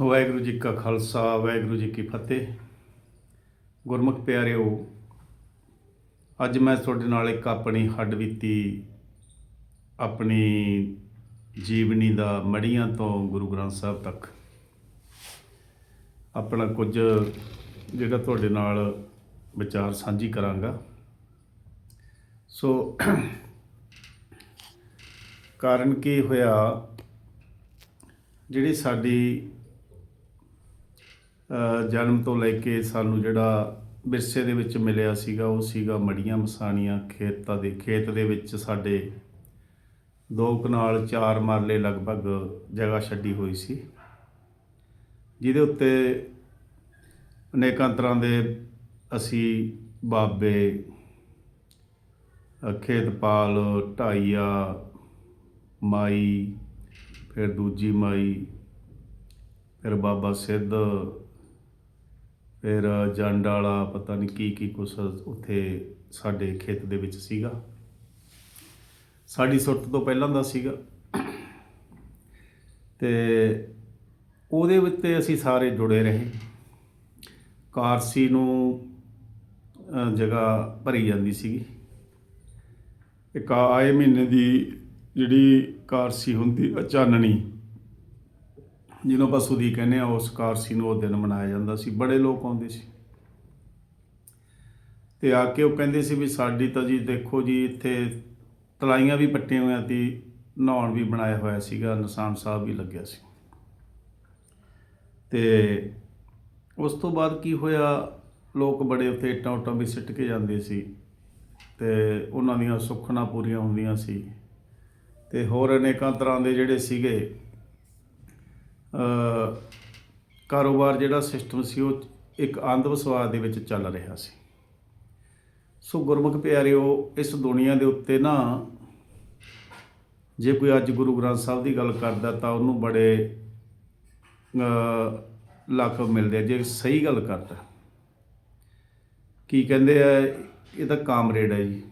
ਵਾਹਿਗੁਰੂ ਜੀ ਕਾ ਖਾਲਸਾ, ਵਾਹਿਗੁਰੂ ਜੀ ਕੀ ਫਤਿਹ। ਗੁਰਮੁਖ ਪਿਆਰਿਓ, ਅੱਜ ਮੈਂ ਤੁਹਾਡੇ ਨਾਲ ਇੱਕ ਆਪਣੀ ਹੱਡਬੀਤੀ ਆਪਣੀ ਜੀਵਨੀ ਦਾ ਮੜੀਆਂ ਤੋਂ ਗੁਰੂ ਗ੍ਰੰਥ ਸਾਹਿਬ ਤੱਕ। ਆਪਣਾ ਕੁਝ ਜਿਹੜਾ ਤੁਹਾਡੇ ਨਾਲ ਵਿਚਾਰ ਸਾਂਝੀ ਕਰਾਂਗਾ। ਸੋ, ਕਾਰਨ ਕੀ ਹੋਇਆ, ਜਿਹੜੀ ਸਾਡੀ ਜਨਮ ਤੋਂ ਲੈ ਕੇ ਸਾਨੂੰ ਜਿਹੜਾ ਵਿਰਸੇ ਦੇ ਵਿੱਚ ਮਿਲਿਆ ਸੀਗਾ, ਉਹ ਸੀਗਾ ਮੜੀਆਂ ਮਸਾਣੀਆਂ ਖੇਤਾਂ ਦੇ, ਖੇਤ ਦੇ ਵਿੱਚ ਸਾਡੇ ਦੋ ਕਨਾਲ ਚਾਰ ਮਰਲੇ ਲਗਭਗ ਜਗ੍ਹਾ ਛੱਡੀ ਹੋਈ ਸੀ। ਜਿਹਦੇ ਉੱਤੇ ਅਨੇਕਾਂ ਤਰ੍ਹਾਂ ਦੇ ਅਸੀਂ ਬਾਬੇ ਖੇਤਪਾਲ, ਢਾਈਆ, ਮਾਈ, ਫਿਰ ਦੂਜੀ ਮਾਈ, ਫਿਰ ਬਾਬਾ ਸਿੱਧ ਫਿਰ ਜੰਡ ਵਾਲਾ ਪਤਾ ਨਹੀਂ ਕੀ ਕੀ ਕੁਛ ਉੱਥੇ ਸਾਡੇ ਖੇਤ ਦੇ ਵਿੱਚ ਸੀਗਾ। ਸਾਡੀ ਸੁਰਤ ਤੋਂ ਪਹਿਲਾਂ ਦਾ ਸੀਗਾ। ਤੇ ਉਹਦੇ ਵਿੱਚ ਅਸੀਂ ਸਾਰੇ ਜੁੜੇ ਰਹੇ। ਕਾਰਸੀ ਨੂੰ ਜਗ੍ਹਾ ਭਰੀ ਜਾਂਦੀ ਸੀਗੀ। ਇੱਕ ਆਏ ਮਹੀਨੇ ਦੀ ਜਿਹੜੀ ਕਾਰਸੀ ਹੁੰਦੀ ਚਾਨਣੀ ਜਿਹਨੂੰ ਆਪਾਂ ਸੁਦੀ ਕਹਿੰਦੇ ਆ ਉਸ ਕਾਰਸੀ ਨੂੰ ਉਹ ਦਿਨ ਮਨਾਇਆ ਜਾਂਦਾ ਸੀ। ਬੜੇ ਲੋਕ ਆਉਂਦੇ ਸੀ। ਤੇ ਆ ਕੇ ਉਹ ਕਹਿੰਦੇ ਸੀ ਵੀ ਸਾਡੀ ਤਾਂ ਜੀ ਦੇਖੋ ਜੀ, ਇੱਥੇ ਤਲਾਈਆਂ ਵੀ ਪੱਟੀਆਂ ਹੋਈਆਂ ਸੀ, ਨਹਾਉਣ ਵੀ ਬਣਾਇਆ ਹੋਇਆ ਸੀਗਾ, ਨਿਸ਼ਾਨ ਸਾਹਿਬ ਵੀ ਲੱਗਿਆ ਸੀ। ਤੇ ਉਸ ਤੋਂ ਬਾਅਦ ਕੀ ਹੋਇਆ, ਲੋਕ ਬੜੇ ਉੱਥੇ ਇੱਟਾਂ ਉੱਟਾਂ ਵੀ ਸਿੱਟ ਕੇ ਜਾਂਦੇ ਸੀ ਤੇ ਉਹਨਾਂ ਦੀਆਂ ਸੁੱਖਣਾ ਪੂਰੀਆਂ ਹੁੰਦੀਆਂ ਸੀ। ਤੇ ਹੋਰ ਅਨੇਕਾਂ ਤਰ੍ਹਾਂ ਦੇ ਜਿਹੜੇ ਸੀਗੇ ਕਾਰੋਬਾਰ ਜਿਹੜਾ ਸਿਸਟਮ ਸੀ ਉਹ ਇੱਕ ਅੰਧ ਵਿਸ਼ਵਾਸ ਦੇ ਵਿੱਚ ਚੱਲ ਰਿਹਾ ਸੀ। ਸੋ ਗੁਰਮੁਖ ਪਿਆਰਿਓ, ਇਸ ਦੁਨੀਆ ਦੇ ਉੱਤੇ ਨਾ ਜੇ ਕੋਈ ਅੱਜ ਗੁਰੂ ਗ੍ਰੰਥ ਸਾਹਿਬ ਦੀ ਗੱਲ ਕਰਦਾ ਤਾਂ ਉਹਨੂੰ ਬੜੇ ਲੱਖ ਮਿਲਦੇ ਆ। ਜੇ ਸਹੀ ਗੱਲ ਕਰਦਾ, ਕੀ ਕਹਿੰਦੇ ਆ, ਇਹ ਤਾਂ ਕਾਮਰੇਡ ਹੈ ਜੀ।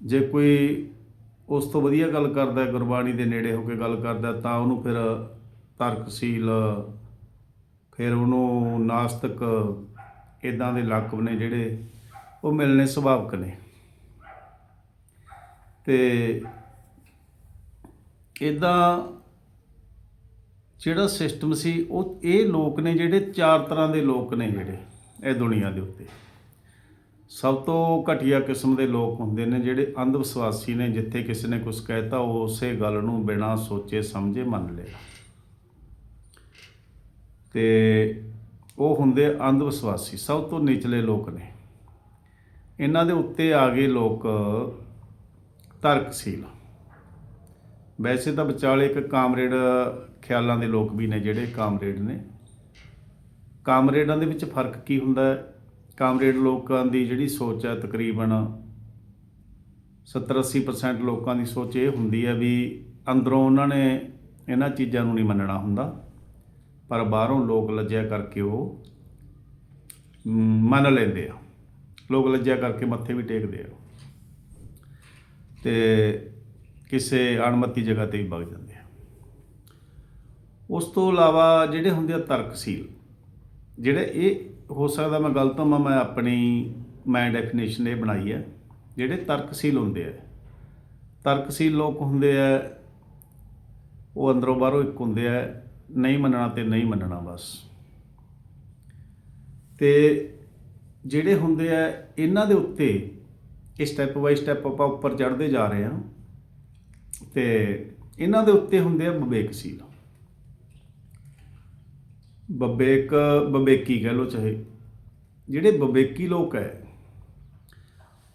ਜੇ ਕੋਈ ਉਸ ਤੋਂ ਵਧੀਆ ਗੱਲ ਕਰਦਾ, ਗੁਰਬਾਣੀ ਦੇ ਨੇੜੇ ਹੋ ਕੇ ਗੱਲ ਕਰਦਾ ਤਾਂ ਉਹਨੂੰ ਫਿਰ ਤਰਕਸ਼ੀਲ। ਫਿਰ ਉਹਨੂੰ ਨਾਸਤਕ ਇਦਾਂ ਦੇ ਲਕਬ ਨੇ ਜਿਹੜੇ ਉਹ ਮਿਲਨੇ ਸੁਭਾਵਕ ਨੇ। ਤੇ ਇਦਾਂ ਜਿਹੜਾ ਸਿਸਟਮ ਸੀ, ਉਹ ਇਹ ਲੋਕ ਨੇ ਜਿਹੜੇ ਚਾਰ ਤਰ੍ਹਾਂ ਦੇ ਲੋਕ ਨੇ ਜਿਹੜੇ ਇਹ ਦੁਨੀਆ ਦੇ ਉੱਤੇ। ਸਭ ਤੋਂ ਘਟੀਆ ਕਿਸਮ ਦੇ ਲੋਕ ਹੁੰਦੇ ਨੇ ਜਿਹੜੇ ਅੰਧ ਵਿਸ਼ਵਾਸੀ ਨੇ, ਜਿੱਥੇ ਕਿਸੇ ਨੇ ਕੁਝ ਕਹਿਤਾ, ਉਹ ਉਸੇ ਗੱਲ ਨੂੰ ਬਿਨਾਂ ਸੋਚੇ, ਸਮਝੇ ਮੰਨ ਲਏ। ਤੇ ਉਹ ਹੁੰਦੇ ਅੰਧ ਵਿਸ਼ਵਾਸੀ ਸਭ ਤੋਂ ਨਿਚਲੇ ਲੋਕ ਨੇ। ਇਹਨਾਂ ਦੇ ਉੱਤੇ ਆ ਗਏ ਲੋਕ ਤਰਕਸ਼ੀਲ। ਵੈਸੇ ਤਾਂ ਵਿਚਾਲੇ ਇੱਕ ਕਾਮਰੇਡ ਖਿਆਲਾਂ ਦੇ ਲੋਕ ਵੀ ਨੇ ਜਿਹੜੇ ਕਾਮਰੇਡ ਨੇ। ਕਾਮਰੇਡਾਂ ਦੇ ਵਿੱਚ ਫ਼ਰਕ ਕੀ ਹੁੰਦਾ ਹੈ? ਕਾਮਰੇਡ ਲੋਕਾਂ ਦੀ ਜਿਹੜੀ ਸੋਚ ਹੈ ਤਕਰੀਬਨ 70-80% ਲੋਕਾਂ ਦੀ ਸੋਚ ਇਹ ਹੁੰਦੀ ਹੈ ਵੀ ਅੰਦਰੋਂ ਉਹਨਾਂ ਨੇ ਇਹਨਾਂ ਚੀਜ਼ਾਂ ਨੂੰ ਨਹੀਂ ਮੰਨਣਾ ਹੁੰਦਾ। ਪਰ ਬਾਹਰੋਂ ਲੋਕ ਲੱਜਿਆ ਕਰਕੇ ਉਹ ਮੰਨ ਲੈਂਦੇ ਆ। ਲੋਕ ਲੱਜਿਆ ਕਰਕੇ ਮੱਥੇ ਵੀ ਟੇਕਦੇ ਆ। ਤੇ ਕਿਸੇ ਅਣਮਤੀ ਜਗ੍ਹਾ ਤੇ ਵੀ ਵਗ ਜਾਂਦੇ ਆ। ਉਸ ਤੋਂ ਇਲਾਵਾ ਜਿਹੜੇ ਹੁੰਦੇ ਆ ਤਰਕਸ਼ੀਲ, ਜਿਹੜੇ ਇਹ ਹੋ ਸਕਦਾ ਮੈਂ ਗਲਤ ਹਾਂ, ਮੈਂ ਆਪਣੀ ਮੈਂ ਡੈਫੀਨੇਸ਼ਨ ਇਹ ਬਣਾਈ ਹੈ, ਜਿਹੜੇ ਤਰਕਸ਼ੀਲ ਹੁੰਦੇ ਆ। ਤਰਕਸ਼ੀਲ ਲੋਕ ਹੁੰਦੇ ਆ, ਉਹ ਅੰਦਰੋਂ ਬਾਹਰੋਂ ਇੱਕ ਹੁੰਦੇ ਆ ਨਹੀਂ ਮੰਨਣਾ ਤੇ ਨਹੀਂ ਮੰਨਣਾ ਬਸ। ਤੇ ਜਿਹੜੇ ਹੁੰਦੇ ਆ, ਇਹਨਾਂ ਦੇ ਉੱਤੇ ਇਹ ਸਟੈਪ ਬਾਈ ਸਟੈਪ ਆਪਾਂ ਉੱਪਰ ਚੜ੍ਹਦੇ ਜਾ ਰਹੇ ਹਾਂ ਤੇ ਇਹਨਾਂ ਦੇ ਉੱਤੇ ਹੁੰਦੇ ਆ ਵਿਵੇਕਸ਼ੀਲ ਵਿਵੇਕ ਵਿਵੇਕੀ ਕਹਿ ਲੋ ਚਾਹੇ। ਜਿਹੜੇ ਵਿਵੇਕੀ ਲੋਕ ਹੈ,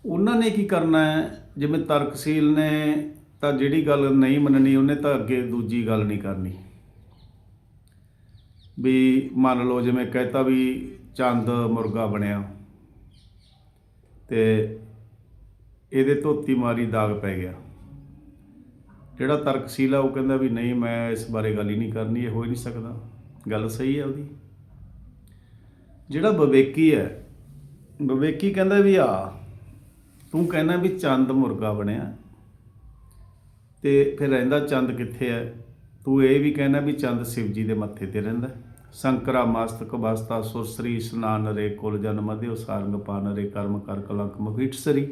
ਉਹਨਾਂ ਨੇ ਕੀ ਕਰਨਾ ਹੈ? ਜਿਵੇਂ ਤਰਕਸ਼ੀਲ ਨੇ ਤਾਂ ਜਿਹੜੀ ਗੱਲ ਨਹੀਂ ਮੰਨਣੀ, ਉਹਨੇ ਤਾਂ ਅੱਗੇ ਦੂਜੀ ਗੱਲ ਨਹੀਂ ਕਰਨੀ। ਵੀ ਮੰਨ ਲਓ ਜਿਵੇਂ ਕਹਿਤਾ ਵੀ ਚੰਦ ਮੁਰਗਾ ਬਣਿਆ ਤੇ ਇਹਦੇ ਧੋਤੀ ਮਾਰੀ ਦਾਗ ਪੈ ਗਿਆ। ਜਿਹੜਾ ਤਰਕਸ਼ੀਲ ਆ ਉਹ ਕਹਿੰਦਾ ਵੀ ਨਹੀਂ, ਮੈਂ ਇਸ ਬਾਰੇ ਗੱਲ ਹੀ ਨਹੀਂ ਕਰਨੀ, ਇਹ ਹੋ ਹੀ ਨਹੀਂ ਸਕਦਾ। ਗੱਲ ਸਹੀ ਹੈ ਉਹਦੀ। ਜਿਹੜਾ ਵਿਵੇਕੀ ਹੈ, ਵਿਵੇਕੀ ਕਹਿੰਦਾ ਵੀ ਆ, ਤੂੰ ਕਹਿੰਦਾ ਵੀ ਚੰਦ ਮੁਰਗਾ ਬਣਿਆ ਤੇ ਫਿਰ ਰਹਿੰਦਾ ਚੰਦ ਕਿੱਥੇ ਹੈ? ਤੂੰ ਇਹ ਵੀ ਕਹਿਣਾ ਵੀ ਚੰਦ ਸ਼ਿਵ ਜੀ ਦੇ ਮੱਥੇ ਤੇ ਰਹਿੰਦਾ। ਸੰਕਰਾ ਮਸਤਕ ਬਸਤਾ ਸੁਰਸਰੀ ਇਸ਼ਨਾਨ ਰੇ ਕੁਲ ਜਨਮ ਦਿਓ, ਸਾਰੰਗ ਪਾਨ ਰੇ ਕਰਮ ਕਰ ਕਲੰਕ ਮਗਿਟ ਸਰੀ।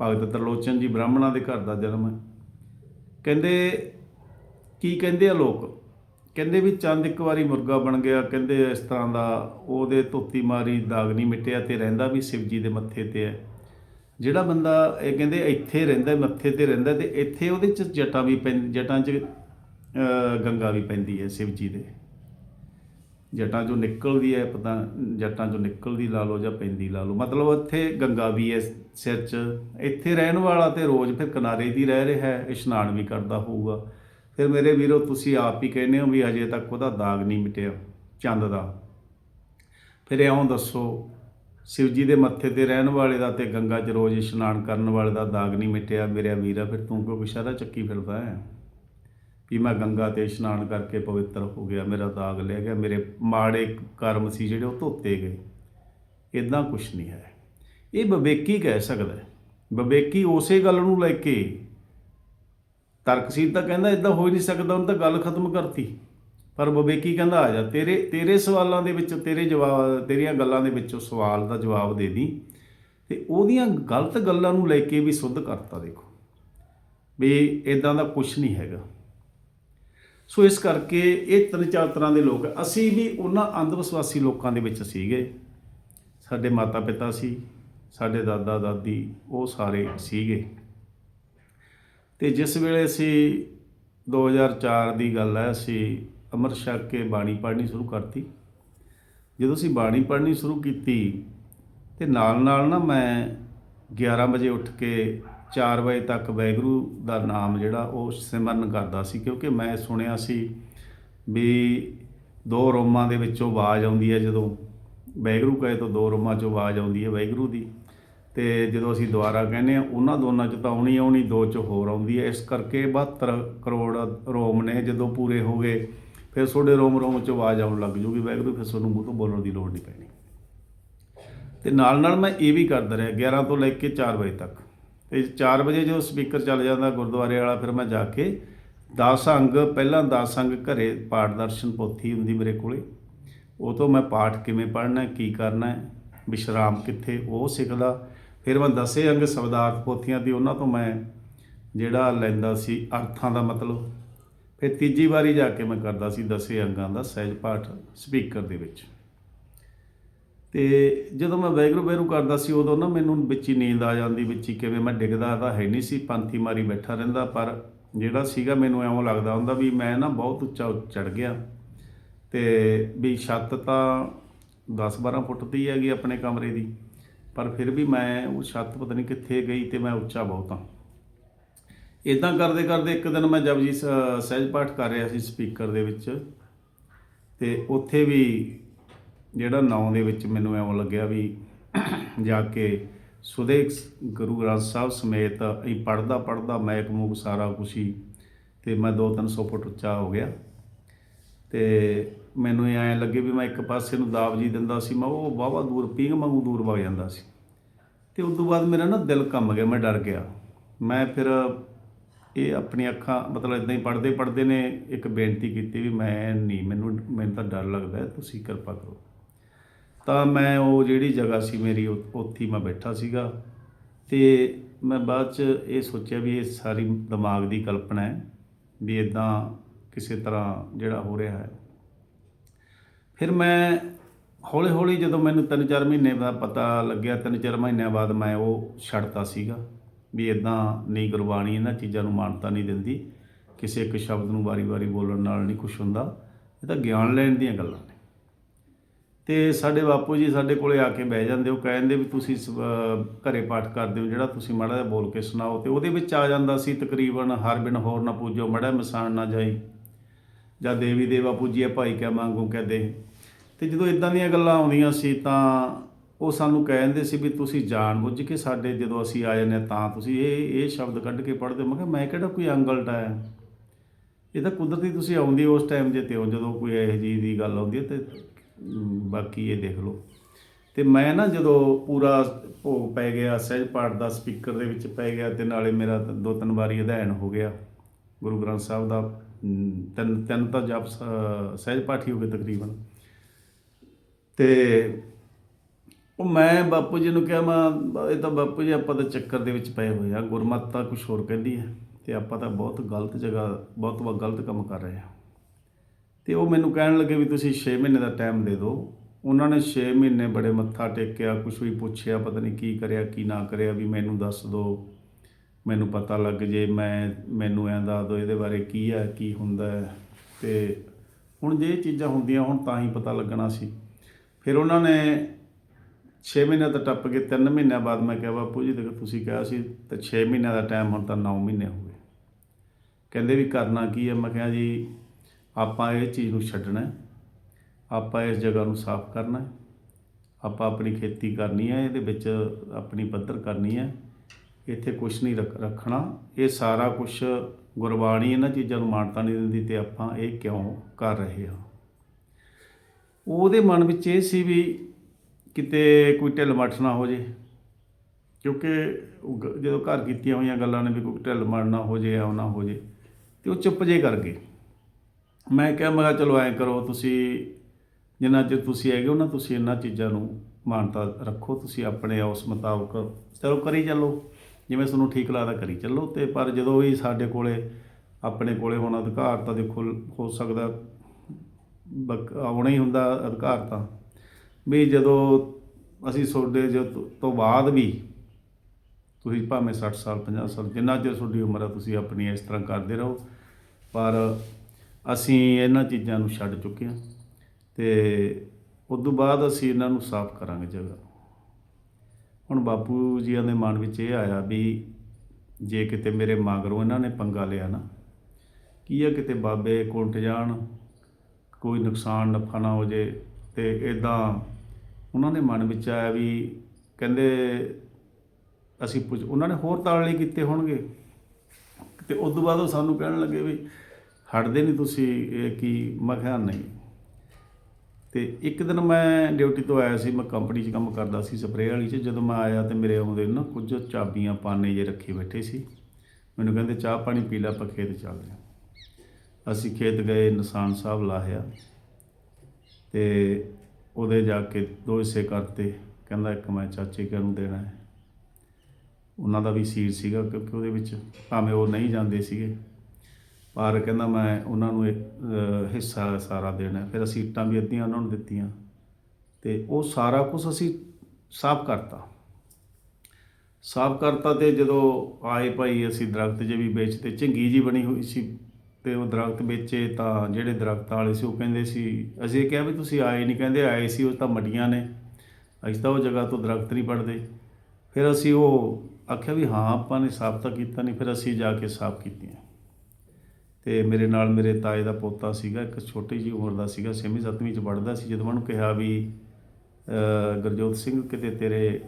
ਭਗਤ ਤਰਲੋਚਨ ਜੀ ਬ੍ਰਾਹਮਣਾਂ ਦੇ ਘਰ ਦਾ ਜਨਮ ਹੈ। ਕਹਿੰਦੇ, ਕੀ ਕਹਿੰਦੇ ਆ ਲੋਕ? ਕਹਿੰਦੇ ਵੀ ਚੰਦ ਇੱਕ ਵਾਰੀ ਮੁਰਗਾ ਬਣ ਗਿਆ, ਕਹਿੰਦੇ ਇਸ ਤਰ੍ਹਾਂ ਦਾ ਉਹਦੇ ਧੋਤੀ ਮਾਰੀ ਦਾਗ ਨਹੀਂ ਮਿਟਿਆ ਤੇ ਰਹਿੰਦਾ ਵੀ ਸ਼ਿਵ ਜੀ ਦੇ ਮੱਥੇ ਤੇ ਹੈ। ਜਿਹੜਾ ਬੰਦਾ ਇਹ ਕਹਿੰਦੇ ਇੱਥੇ ਰਹਿੰਦਾ, ਮੱਥੇ ਤੇ ਰਹਿੰਦਾ ਤੇ ਇੱਥੇ ਉਹਦੇ ਚ ਜਟਾਂ ਵੀ ਪੈਂਦੀ ਜਟਾਂ ਚ ਗੰਗਾ ਵੀ ਪੈਂਦੀ ਹੈ ਸ਼ਿਵ ਜੀ ਦੇ। ਜਟਾਂ ਚੋਂ ਨਿਕਲਦੀ ਹੈ, ਪਤਾ ਜਟਾਂ ਚੋਂ ਨਿਕਲਦੀ ਲਾ ਲਓ ਜਾਂ ਪੈਂਦੀ ਲਾ ਲਓ। ਮਤਲਬ ਇੱਥੇ ਗੰਗਾ ਵੀ ਹੈ ਸਿਰ 'ਚ। ਇੱਥੇ ਰਹਿਣ ਵਾਲਾ ਤੇ ਰੋਜ਼ ਫਿਰ ਕਿਨਾਰੇ ਦੀ ਰਹਿ ਰਿਹਾ ਹੈ, ਇਸ਼ਨਾਨ ਵੀ ਕਰਦਾ ਹੋਊਗਾ। ਫਿਰ ਮੇਰੇ ਵੀਰੋ, ਤੁਸੀਂ ਆਪ ਹੀ ਕਹਿੰਦੇ ਹੋ ਵੀ ਅਜੇ ਤੱਕ ਉਹਦਾ ਦਾਗ ਨਹੀਂ ਮਿਟਿਆ, ਚੰਦ ਦਾ। ਫਿਰ ਇਉਂ ਦੱਸੋ ਸ਼ਿਵ ਜੀ ਦੇ ਮੱਥੇ ਤੇ ਰਹਿਣ ਵਾਲੇ ਦਾ ਤੇ ਗੰਗਾ 'ਚ ਰੋਜ਼ ਇਸ਼ਨਾਨ ਕਰਨ ਵਾਲੇ ਦਾ ਦਾਗ ਨਹੀਂ ਮਿਟਿਆ। ਮੇਰਾ ਵੀਰਾ ਫਿਰ ਤੂੰ ਕਿਉਂ ਇਸ਼ਾਰਾ ਚੱਕੀ ਫਿਰਦਾ ਹੈ। ਵੀ ਮੈਂ ਗੰਗਾ ਤੇ ਇਸ਼ਨਾਨ ਕਰਕੇ ਪਵਿੱਤਰ ਹੋ ਗਿਆ, ਮੇਰਾ ਦਾਗ ਲੈ ਗਿਆ, ਮੇਰੇ ਮਾੜੇ ਕਰਮ ਸੀ ਜਿਹੜੇ ਉਹ ਧੋਤੇ ਗਏ। ਇਦਾਂ ਕੁਝ ਨਹੀਂ ਹੈ। ਇਹ ਵਿਵੇਕੀ ਕਹਿ ਸਕਦਾ ਹੈ। ਵਿਵੇਕੀ ਉਸੇ ਗੱਲ ਨੂੰ ਲੈ ਕੇ ਤਰਕਸੀਰ ਤਾਂ ਕਹਿੰਦਾ ਇਦਾਂ ਹੋ ਹੀ ਨਹੀਂ ਸਕਦਾ, ਉਹਨੇ ਤਾਂ ਗੱਲ ਖਤਮ ਕਰਤੀ। ਪਰ ਵਿਵੇਕੀ ਕਹਿੰਦਾ, ਆ ਜਾ, ਤੇਰੇ ਤੇਰੇ ਸਵਾਲਾਂ ਦੇ ਵਿੱਚ, ਤੇਰੇ ਜਵਾਬ, ਤੇਰੀਆਂ ਗੱਲਾਂ ਦੇ ਵਿੱਚੋਂ ਸਵਾਲ ਦਾ ਜਵਾਬ ਦੇ ਦੀ। ਤੇ ਉਹਦੀਆਂ ਗਲਤ ਗੱਲਾਂ ਨੂੰ ਲੈ ਕੇ ਵੀ ਸੁੱਧ ਕਰਤਾ ਦੇਖੋ। ਵੀ ਇਦਾਂ ਦਾ ਕੁਝ ਨਹੀਂ ਹੈਗਾ। ਸੋ ਇਸ ਕਰਕੇ ਇਹ ਤਿੰਨ ਚਾਰ ਤਰ੍ਹਾਂ ਦੇ ਲੋਕ ਅਸੀਂ ਵੀ ਉਹਨਾਂ ਅੰਧ ਵਿਸ਼ਵਾਸੀ ਲੋਕਾਂ ਦੇ ਵਿੱਚ ਸੀਗੇ। ਸਾਡੇ ਮਾਤਾ ਪਿਤਾ ਸੀ, ਸਾਡੇ ਦਾਦਾ, ਦਾਦੀ, ਉਹ ਸਾਰੇ ਸੀਗੇ। ਤੇ ਜਿਸ ਵੇਲੇ ਅਸੀਂ 2004 ਦੀ ਗੱਲ ਹੈ, ਅਸੀਂ ਅੰਮ੍ਰਿਤ ਛਕ ਕੇ ਬਾਣੀ ਪੜ੍ਹਨੀ ਸ਼ੁਰੂ ਕਰਤੀ। ਜਦੋਂ ਅਸੀਂ ਬਾਣੀ ਪੜ੍ਹਨੀ ਸ਼ੁਰੂ ਕੀਤੀ, ਤੇ ਨਾਲ ਨਾਲ ਨਾ ਮੈਂ 11 ਵਜੇ ਉੱਠ ਕੇ 4 ਵਜੇ ਤੱਕ ਵੈਗਰੂ ਦਾ ਨਾਮ ਜਿਹੜਾ ਉਹ ਸਿਮਰਨ ਕਰਦਾ ਸੀ, ਕਿਉਂਕਿ ਮੈਂ ਸੁਣਿਆ ਸੀ ਵੀ ਦੋ ਰੋਮਾਂ ਦੇ ਵਿੱਚੋਂ ਆਵਾਜ਼ ਆਉਂਦੀ ਹੈ, ਜਦੋਂ ਵੈਗਰੂ ਕਹੇ ਤਾਂ ਦੋ ਰੋਮਾਂ 'ਚੋਂ ਆਵਾਜ਼ ਆਉਂਦੀ ਹੈ ਵੈਗਰੂ ਦੀ। ਤੇ ਜਦੋਂ ਅਸੀਂ ਦੁਬਾਰਾ ਕਹਿੰਦੇ ਆ ਉਹਨਾਂ ਦੋਨਾਂ 'ਚ ਤਾਂ ਆਉਣੀ ਆਉਣੀ ਦੋ 'ਚ ਹੋਰ ਆਉਂਦੀ ਹੈ। ਇਸ ਕਰਕੇ 72 ਕਰੋੜ ਰੋਮ ਨੇ, ਜਦੋਂ ਪੂਰੇ ਹੋ ਗਏ, ਫਿਰ ਤੁਹਾਡੇ ਰੋਮ ਰੋਮ 'ਚ ਆਵਾਜ਼ ਆਉਣ ਲੱਗ ਜੂਗੀ ਵੈਗਰੂ ਫਿਰ ਤੁਹਾਨੂੰ ਮੂੰਹ ਤੋਂ ਬੋਲਣ ਦੀ ਲੋੜ ਨਹੀਂ ਪੈਣੀ। ਤੇ ਨਾਲ ਨਾਲ ਮੈਂ ਇਹ ਵੀ ਕਰਦਾ ਰਿਹਾ 11 ਤੋਂ ਲੈ ਕੇ 4 ਵਜੇ ਤੱਕ। ਤੇ 4 ਵਜੇ ਜੋ ਸਪੀਕਰ ਚੱਲ ਜਾਂਦਾ ਗੁਰਦੁਆਰੇ ਵਾਲਾ, ਫਿਰ ਮੈਂ ਜਾ ਕੇ ਦਸ ਅੰਗ, ਪਹਿਲਾਂ ਦਸ ਅੰਗ ਘਰੇ ਪਾਠ ਦਰਸ਼ਨ ਪੋਥੀ ਹੁੰਦੀ ਮੇਰੇ ਕੋਲੇ। ਉਹ ਤੋਂ ਮੈਂ ਪਾਠ ਕਿਵੇਂ ਪੜ੍ਹਨਾ, ਕੀ ਕਰਨਾ ਹੈ ਵਿਸ਼ਰਾਮ ਕਿੱਥੇ, ਉਹ ਸਿੱਖਦਾ। ਫਿਰ ਮੈਂ ਦਸੇ ਅੰਗ ਸ਼ਬਦਾਰਥ ਪੋਥੀਆਂ ਦੀ ਉਹਨਾਂ ਤੋਂ ਮੈਂ ਜਿਹੜਾ ਲੈਂਦਾ ਸੀ ਅਰਥਾਂ ਦਾ ਮਤਲਬ। ਫਿਰ ਤੀਜੀ ਵਾਰੀ ਜਾ ਕੇ ਮੈਂ ਕਰਦਾ ਸੀ ਦਸੇ ਅੰਗਾਂ ਦਾ ਸਹਿਜ ਪਾਠ ਸਪੀਕਰ ਦੇ ਵਿੱਚ। ਤੇ ਜਦੋਂ ਮੈਂ ਵੈਗਰੂ ਵੈਰੂ ਕਰਦਾ ਸੀ, ਉਦੋਂ ਨਾ ਮੈਨੂੰ ਵਿੱਚ ਹੀ ਨੀਂਦ ਆ ਜਾਂਦੀ, ਵਿੱਚ ਹੀ ਕਿਵੇਂ ਮੈਂ ਡਿੱਗਦਾ ਤਾਂ ਹੈ ਨਹੀਂ ਸੀ, ਪੰਥੀ ਮਾਰੀ ਬੈਠਾ ਰਹਿੰਦਾ, ਪਰ ਜਿਹੜਾ ਸੀਗਾ ਮੈਨੂੰ ਐਵੇਂ ਲੱਗਦਾ ਹੁੰਦਾ ਵੀ ਮੈਂ ਨਾ ਬਹੁਤ ਉੱਚਾ ਚੜ ਗਿਆ। ਤੇ ਵੀ ਛੱਤ ਤਾਂ 10-12 ਫੁੱਟ ਦੀ ਹੈਗੀ ਆਪਣੇ ਕਮਰੇ ਦੀ, ਪਰ ਫਿਰ ਵੀ ਮੈਂ ਉਹ ਛੱਤ ਪਤਾ ਨਹੀਂ ਕਿੱਥੇ ਗਈ ਤੇ ਮੈਂ ਉੱਚਾ ਬਹੁਤ ਹਾਂ। ਇਦਾਂ ਕਰਦੇ ਕਰਦੇ ਇੱਕ ਦਿਨ ਮੈਂ ਜਪਜੀ ਸ- ਸਹਿਜ ਪਾਠ ਕਰ ਰਿਹਾ ਸੀ ਸਪੀਕਰ ਦੇ ਵਿੱਚ, ਤੇ ਉੱਥੇ ਵੀ ਜਿਹੜਾ ਨੌਂ ਦੇ ਵਿੱਚ ਮੈਨੂੰ ਐਵੇਂ ਲੱਗਿਆ ਵੀ ਜਾ ਕੇ ਸੁਦੇ ਗੁਰੂ ਗ੍ਰੰਥ ਸਾਹਿਬ ਸਮੇਤ ਇਹ ਪੜਦਾ ਪੜਦਾ ਮੈਕ ਮੂਕ ਸਾਰਾ ਕੁਛ ਹੀ ਤੇ ਮੈਂ 2-300 ਫੁੱਟ ਉੱਚਾ ਹੋ ਗਿਆ। ਤੇ ਮੈਨੂੰ ਇਹ ਐਂ ਲੱਗੇ ਵੀ ਮੈਂ ਇੱਕ ਪਾਸੇ ਨੂੰ ਦਾਬ ਜੀ ਦਿੰਦਾ ਸੀ, ਮੈਂ ਉਹ ਵਾਹਵਾ ਦੂਰ ਪੀਂਘ ਵਾਂਗੂ ਦੂਰ ਵਗ ਜਾਂਦਾ ਸੀ। ਤੇ ਉਸ ਤੋਂ ਬਾਅਦ ਮੇਰਾ ਨਾ ਦਿਲ ਕੰਮ ਗਿਆ, ਮੈਂ ਡਰ ਗਿਆ। ਮੈਂ ਫਿਰ ਇਹ ਆਪਣੀ ਅੱਖਾਂ ਮਤਲਬ ਇਦਾਂ ਹੀ ਪੜਦੇ ਪੜਦੇ ਨੇ ਇੱਕ ਬੇਨਤੀ ਕੀਤੀ ਵੀ ਮੈਂ ਨਹੀਂ, ਮੈਨੂੰ ਮੈਨੂੰ ਤਾਂ ਡਰ ਲੱਗਦਾ, ਤੁਸੀਂ ਕਿਰਪਾ ਕਰੋ। ਤਾਂ ਮੈਂ ਉਹ ਜਿਹੜੀ ਜਗ੍ਹਾ ਸੀ ਮੇਰੀ ਉ- ਉੱਥੇ ਮੈਂ ਬੈਠਾ ਸੀਗਾ। ਤੇ ਮੈਂ ਬਾਅਦ ਚ ਇਹ ਸੋਚਿਆ ਵੀ ਇਹ ਸਾਰੀ ਦਿਮਾਗ ਦੀ ਕਲਪਨਾ ਹੈ ਵੀ ਇਦਾਂ ਕਿਸੇ ਤਰ੍ਹਾਂ ਜਿਹੜਾ ਹੋ ਰਿਹਾ ਹੈ। ਫਿਰ ਮੈਂ ਹੌਲੀ ਹੌਲੀ ਜਦੋਂ ਮੈਨੂੰ ਤਿੰਨ ਚਾਰ ਮਹੀਨੇ ਦਾ ਪਤਾ ਲੱਗਿਆ ਤਿੰਨ ਚਾਰ ਮਹੀਨਿਆਂ ਬਾਅਦ ਮੈਂ ਉਹ ਛੱਡਤਾ ਸੀਗਾ ਵੀ ਇਦਾਂ ਨਹੀਂ ਗੁਰਬਾਣੀ ਇਹਨਾਂ ਚੀਜ਼ਾਂ ਨੂੰ ਮਾਨਤਾ ਨਹੀਂ ਦਿੰਦੀ। ਕਿਸੇ ਇੱਕ ਸ਼ਬਦ ਨੂੰ ਵਾਰੀ-ਵਾਰੀ ਬੋਲਣ ਨਾਲ ਨਹੀਂ ਕੁਝ ਹੁੰਦਾ। ਇਹ ਤਾਂ ਗਿਆਨ ਲੈਣ ਦੀਆਂ ਗੱਲਾਂ ਨੇ। ਤੇ ਸਾਡੇ ਬਾਪੂ ਜੀ ਸਾਡੇ ਕੋਲੇ ਆ ਕੇ ਬਹਿ ਜਾਂਦੇ ਉਹ ਕਹਿੰਦੇ ਵੀ ਤੁਸੀਂ ਸ- ਅਹ, ਘਰੇ ਪਾਠ ਕਰਦੇ ਹੋ ਜਿਹੜਾ ਤੁਸੀਂ ਮਾੜਾ ਜਿਹਾ ਬੋਲ ਕੇ ਸੁਣਾਓ ਤੇ ਉਹਦੇ ਵਿੱਚ ਆ ਜਾਂਦਾ ਸੀ ਤਕਰੀਬਨ ਹਰ ਬਿਨ ਹੋਰ ਨਾ ਪੂਜੋ, ਮੜਾ ਮਸਾਨ ਨਾ ਜਾਈ। ਜਾਂ ਦੇਵੀ ਦੇਵਾ ਪੂਜੀਏ, ਭਾਈ ਕਿਆ ਮੰਗੂ ਕਹਦੇ। ਤੇ ਜਦੋਂ ਇਦਾਂ ਦੀਆਂ ਗੱਲਾਂ ਆਉਂਦੀਆਂ ਸੀ ਤਾਂ ਉਹ ਸਾਨੂੰ ਕਹਿੰਦੇ ਸੀ ਵੀ ਤੁਸੀਂ ਜਾਣ ਬੁੱਝ ਕੇ ਸਾਡੇ ਜਦੋਂ ਅਸੀਂ ਆ ਜਾਂਦੇ ਹਾਂ ਤਾਂ ਤੁਸੀਂ ਇਹ ਇਹ ਸ਼ਬਦ ਕੱਢ ਕੇ ਪੜ੍ਹਦੇ ਹੋ। ਮੈਂ ਕਿਹਾ, ਮੈਂ ਕਿਹੜਾ ਕੋਈ ਅੰਗਲਟ ਹੈ ਇਹ ਤਾਂ ਕੁਦਰਤੀ ਤੁਸੀਂ ਆਉਂਦੇ ਹੋ ਉਸ ਟਾਈਮ ਜੇ ਤੇ ਹੋ ਜਦੋਂ ਕੋਈ ਇਹੋ ਜਿਹੀ ਦੀ ਗੱਲ ਆਉਂਦੀ ਹੈ ਤੇ ਬਾਕੀ ਇਹ ਦੇਖ ਲਓ। ਤੇ ਮੈਂ ਨਾ ਜਦੋਂ ਪੂਰਾ ਭੋਗ ਪੈ ਗਿਆ, ਸਹਿਜ ਪਾਠ ਦਾ ਸਪੀਕਰ ਦੇ ਵਿੱਚ ਪੈ ਗਿਆ ਤੇ ਨਾਲੇ ਮੇਰਾ ਦੋ ਤਿੰਨ ਵਾਰੀ ਅਧਿਐਨ ਹੋ ਗਿਆ। ਗੁਰੂ ਗ੍ਰੰਥ ਸਾਹਿਬ ਦਾ ਤਿੰਨ ਤਿੰਨ ਤਾਂ ਜਪ ਸ- ਸਹਿਜ ਪਾਠੀ ਹੋ ਗਏ ਤਕਰੀਬਨ। ਤੇ ਉਹ ਮੈਂ ਬਾਪੂ ਜੀ ਨੂੰ ਕਿਹਾ, ਮੈਂ ਇਹ ਤਾਂ ਬਾਪੂ ਜੀ ਆਪਾਂ ਤਾਂ ਚੱਕਰ ਦੇ ਵਿੱਚ ਪਏ ਹੋਏ ਆ, ਗੁਰਮਤ ਤਾਂ ਕੁਝ ਹੋਰ ਕਹਿੰਦੀ ਹੈ। ਤੇ ਆਪਾਂ ਤਾਂ ਬਹੁਤ ਗਲਤ ਜਗ੍ਹਾ, ਬਹੁਤ ਵਾ ਗਲਤ ਕੰਮ ਕਰ ਰਹੇ ਆ। ਤੇ ਉਹ ਮੈਨੂੰ ਕਹਿਣ ਲੱਗੇ ਵੀ ਤੁਸੀਂ 6 ਮਹੀਨੇ ਦਾ ਟਾਈਮ ਦੇ ਦਿਓ। ਉਹਨਾਂ ਨੇ 6 ਮਹੀਨੇ ਬੜੇ ਮੱਥਾ ਟੇਕਿਆ ਕੁਝ ਵੀ ਪੁੱਛਿਆ, ਪਤਾ ਨਹੀਂ ਕੀ ਕਰਿਆ, ਕੀ ਨਾ ਕਰਿਆ, ਵੀ ਮੈਨੂੰ ਦੱਸ ਦਿਓ ਮੈਨੂੰ ਪਤਾ ਲੱਗ ਜੇ ਮੈਂ, ਮੈਨੂੰ ਐਂ ਦੱਸ ਦਿਓ ਇਹਦੇ ਬਾਰੇ ਕੀ ਹੈ, ਕੀ ਹੁੰਦਾ ਹੈ। ਤੇ ਹੁਣ ਜੇ ਚੀਜ਼ਾਂ ਹੁੰਦੀਆਂ ਹੁਣ ਤਾਂ ਹੀ ਪਤਾ ਲੱਗਣਾ ਸੀ। ਫਿਰ ਉਹਨਾਂ ਨੇ 6 ਮਹੀਨੇ ਤਾਂ ਟੱਪ ਕੇ 3 ਮਹੀਨਿਆਂ ਬਾਅਦ ਮੈਂ ਕਿਹਾ, ਬਾਪੂ ਜੀ, ਦੇਖੋ ਤੁਸੀਂ ਕਿਹਾ ਸੀ ਤੇ 6 ਮਹੀਨਿਆਂ ਦਾ ਟਾਈਮ ਹੁਣ ਤਾਂ 9 ਮਹੀਨੇ ਹੋ ਗਏ। ਕਹਿੰਦੇ ਵੀ ਕਰਨਾ ਕੀ ਹੈ? ਮੈਂ ਕਿਹਾ ਜੀ ਆਪਾਂ ਇਹ ਚੀਜ਼ ਨੂੰ ਛੱਡਣਾ ਆਪਾਂ ਇਸ ਜਗ੍ਹਾ ਨੂੰ ਸਾਫ਼ ਕਰਨਾ ਆਪਾਂ ਆਪਣੀ ਖੇਤੀ ਕਰਨੀ ਹੈ, ਇਹਦੇ ਵਿੱਚ ਆਪਣੀ ਪੱਧਰ ਕਰਨੀ ਹੈ। ਇੱਥੇ ਕੁਝ ਨਹੀਂ ਰੱਖਣਾ। ਇਹ ਸਾਰਾ ਕੁਝ ਗੁਰਬਾਣੀ ਇਹਨਾਂ ਚੀਜ਼ਾਂ ਨੂੰ ਮਾਨਤਾ ਨਹੀਂ ਦਿੰਦੀ ਤੇ ਆਪਾਂ ਇਹ ਕਿਉਂ ਕਰ ਰਹੇ ਹਾਂ। ਉਹਦੇ ਮਨ ਵਿੱਚ ਇਹ ਸੀ ਵੀ ਕਿਤੇ ਕੋਈ ਢਿੱਲ ਮੱਠ ਨਾ ਹੋ ਜੇ। ਕਿਉਂਕਿ ਜਦੋਂ ਘਰ ਕੀਤੀਆਂ ਹੋਈਆਂ ਗੱਲਾਂ ਨੇ ਵੀ ਕੋਈ ਢਿੱਲ ਮੱਠ ਨਾ ਹੋ ਜੇ ਆ ਨਾ ਹੋ ਜੇ, ਤੇ ਉਹ ਚੁੱਪ ਜੇ ਕਰ ਗਏ। ਮੈਂ ਕਿਹਾ ਮੈਂ ਕਿਹਾ ਚਲੋ ਐਂ ਕਰੋ, ਤੁਸੀਂ ਜਿੰਨਾ ਚਿਰ ਤੁਸੀਂ ਹੈਗੇ ਹੋ ਨਾ, ਤੁਸੀਂ ਇਹਨਾਂ ਚੀਜ਼ਾਂ ਨੂੰ ਮਾਨਤਾ ਰੱਖੋ, ਤੁਸੀਂ ਆਪਣੇ ਉਸ ਮੁਤਾਬਕ ਚਲੋ ਕਰੀ ਚੱਲੋ। ਜਿਵੇਂ ਤੁਹਾਨੂੰ ਠੀਕ ਲੱਗਦਾ ਕਰੀ ਚੱਲੋ ਤੇ ਪਰ ਜਦੋਂ ਵੀ ਸਾਡੇ ਕੋਲੇ, ਆਪਣੇ ਕੋਲੇ ਹੁਣ ਅਧਿਕਾਰ ਤਾਂ ਦੇਖੋ, ਹੋ ਸਕਦਾ ਬਕ- ਆਉਣਾ ਹੀ ਹੁੰਦਾ ਅਧਿਕਾਰ ਤਾਂ। ਵੀ ਜਦੋਂ ਅਸੀਂ ਤੁਹਾਡੇ ਜੋ ਤੋਂ ਬਾਅਦ ਵੀ ਤੁਸੀਂ ਭਾਵੇਂ 60 ਸਾਲ 50 ਸਾਲ, ਜਿੰਨਾ ਚਿਰ ਤੁਹਾਡੀ ਉਮਰ ਹੈ, ਤੁਸੀਂ ਆਪਣੀ ਇਸ ਤਰ੍ਹਾਂ ਕਰਦੇ ਰਹੋ। ਪਰ ਅਸੀਂ ਇਹਨਾਂ ਚੀਜ਼ਾਂ ਨੂੰ ਛੱਡ ਚੁੱਕੇ ਹਾਂ ਤੇ ਉਸ ਤੋਂ ਬਾਅਦ ਅਸੀਂ ਇਹਨਾਂ ਨੂੰ ਸਾਫ਼ ਕਰਾਂਗੇ ਜਗ੍ਹਾ। ਹੁਣ ਬਾਪੂ ਜੀਆਂ ਦੇ ਮਨ ਵਿੱਚ ਇਹ ਆਇਆ ਵੀ ਜੇ ਕਿਤੇ ਮੇਰੇ ਮਗਰੋਂ ਇਹਨਾਂ ਨੇ ਪੰਗਾ ਲਿਆ ਨਾ, ਕੀ ਆ ਕਿਤੇ ਬਾਬੇ ਕੁੰਟ ਜਾਣ, ਕੋਈ ਨੁਕਸਾਨ ਨਫਾ ਨਾ ਹੋ ਜੇ। ਤੇ ਇਦਾਂ ਉਹਨਾਂ ਦੇ ਮਨ ਵਿੱਚ ਆਇਆ ਵੀ ਕਹਿੰਦੇ ਅਸੀਂ ਪੁੱਛ, ਉਹਨਾਂ ਨੇ ਹੋਰ ਤਾਲ ਲਈ ਕੀਤੇ ਹੋਣਗੇ। ਤੇ ਉਸ ਤੋਂ ਬਾਅਦ ਉਹ ਸਾਨੂੰ ਕਹਿਣ ਲੱਗੇ ਵੀ ਹਟਦੇ ਨਹੀਂ ਤੁਸੀਂ, ਇਹ ਕੀ? ਮੈਂ ਕਿਹਾ ਨਹੀਂ। ਤੇ ਇੱਕ ਦਿਨ ਮੈਂ ਡਿਊਟੀ ਤੋਂ ਆਇਆ ਸੀ, ਮੈਂ ਕੰਪਨੀ 'ਚ ਕੰਮ ਕਰਦਾ ਸੀ ਸਪਰੇਅ ਵਾਲੀ 'ਚ। ਜਦੋਂ ਮੈਂ ਆਇਆ ਤੇ ਮੇਰੇ ਆਉਂਦੇ ਨਾ ਕੁਝ ਚਾਬੀਆਂ ਪਾਨੇ ਜੇ ਰੱਖੇ ਬੈਠੇ ਸੀ। ਮੈਨੂੰ ਕਹਿੰਦੇ, ਚਾਹ ਪਾਣੀ ਪੀ ਲੈ, ਆਪਾਂ ਖੇਤ ਚੱਲਦੇ ਹਾਂ ਅਸੀਂ ਖੇਤ ਗਏ, ਨਿਸ਼ਾਨ ਸਾਹਿਬ ਲਾਹਿਆ ਤੇ ਉਹਦੇ ਜਾ ਕੇ ਦੋ ਹਿੱਸੇ ਕਰਤੇ। ਕਹਿੰਦਾ, ਇੱਕ ਮੈਂ ਚਾਚੇ ਕਿਆਂ ਨੂੰ ਦੇਣਾ ਹੈ। ਉਹਨਾਂ ਦਾ ਵੀ ਸੀਰ ਸੀਗਾ ਕਿਉਂਕਿ ਉਹਦੇ ਵਿੱਚ ਭਾਵੇਂ ਉਹ ਨਹੀਂ ਜਾਂਦੇ ਸੀਗੇ। ਪਰ ਕਹਿੰਦਾ ਮੈਂ ਉਹਨਾਂ ਨੂੰ ਇੱਕ, ਹਿੱਸਾ ਸਾਰਾ ਦੇਣਾ ਫਿਰ ਅਸੀਂ ਇੱਟਾਂ ਵੀ ਅੱਧੀਆਂ ਉਹਨਾਂ ਨੂੰ ਦਿੱਤੀਆਂ ਤੇ ਉਹ ਸਾਰਾ ਕੁਝ ਅਸੀਂ ਸਾਫ਼ ਕਰਤਾ। ਸਾਫ਼ ਕਰਤਾ ਤੇ ਜਦੋਂ ਆਏ ਭਾਈ ਅਸੀਂ ਦਰਖਤ ਜੇ ਵੀ ਵੇਚਤੇ ਝੰਗੀ ਜੀ ਬਣੀ ਹੋਈ ਸੀ ਤੇ ਉਹ ਦਰਖਤ ਵੇਚੇ ਤਾਂ ਜਿਹੜੇ ਦਰਖਤਾਂ ਵਾਲੇ ਸੀ ਉਹ ਕਹਿੰਦੇ ਸੀ ਅਸੀਂ ਇਹ ਕਿਹਾ ਵੀ ਤੁਸੀਂ ਆਏ ਨਹੀਂ ਕਹਿੰਦੇ ਆਏ ਸੀ ਉਹ ਤਾਂ ਮੱਡੀਆਂ ਨੇ ਅਸੀਂ ਤਾਂ ਉਹ ਜਗ੍ਹਾ ਤੋਂ ਦਰਖਤ ਨਹੀਂ ਪੜਦੇ ਫਿਰ ਅਸੀਂ ਉਹ ਆਖਿਆ ਵੀ ਹਾਂ ਆਪਾਂ ਨੇ ਸਾਫ਼ ਤਾਂ ਕੀਤਾ ਨਹੀਂ ਫਿਰ ਅਸੀਂ ਜਾ ਕੇ ਸਾਫ਼ ਕੀਤੀਆਂ। ਤੇ ਮੇਰੇ ਨਾਲ ਮੇਰੇ ਤਾਏ ਦਾ ਪੋਤਾ ਸੀਗਾ, ਇੱਕ ਛੋਟੀ ਜਿਹੀ ਉਮਰ ਦਾ ਸੀਗਾ 6ਵੀਂ 7ਵੀਂ ਚ ਪੜ੍ਹਦਾ ਸੀ, ਜਦੋਂ ਮੈਂ ਉਹਨੂੰ ਕਿਹਾ ਵੀ ਗੁਰਜੋਤ ਸਿੰਘ ਕਿਤੇ ਤੇਰੇ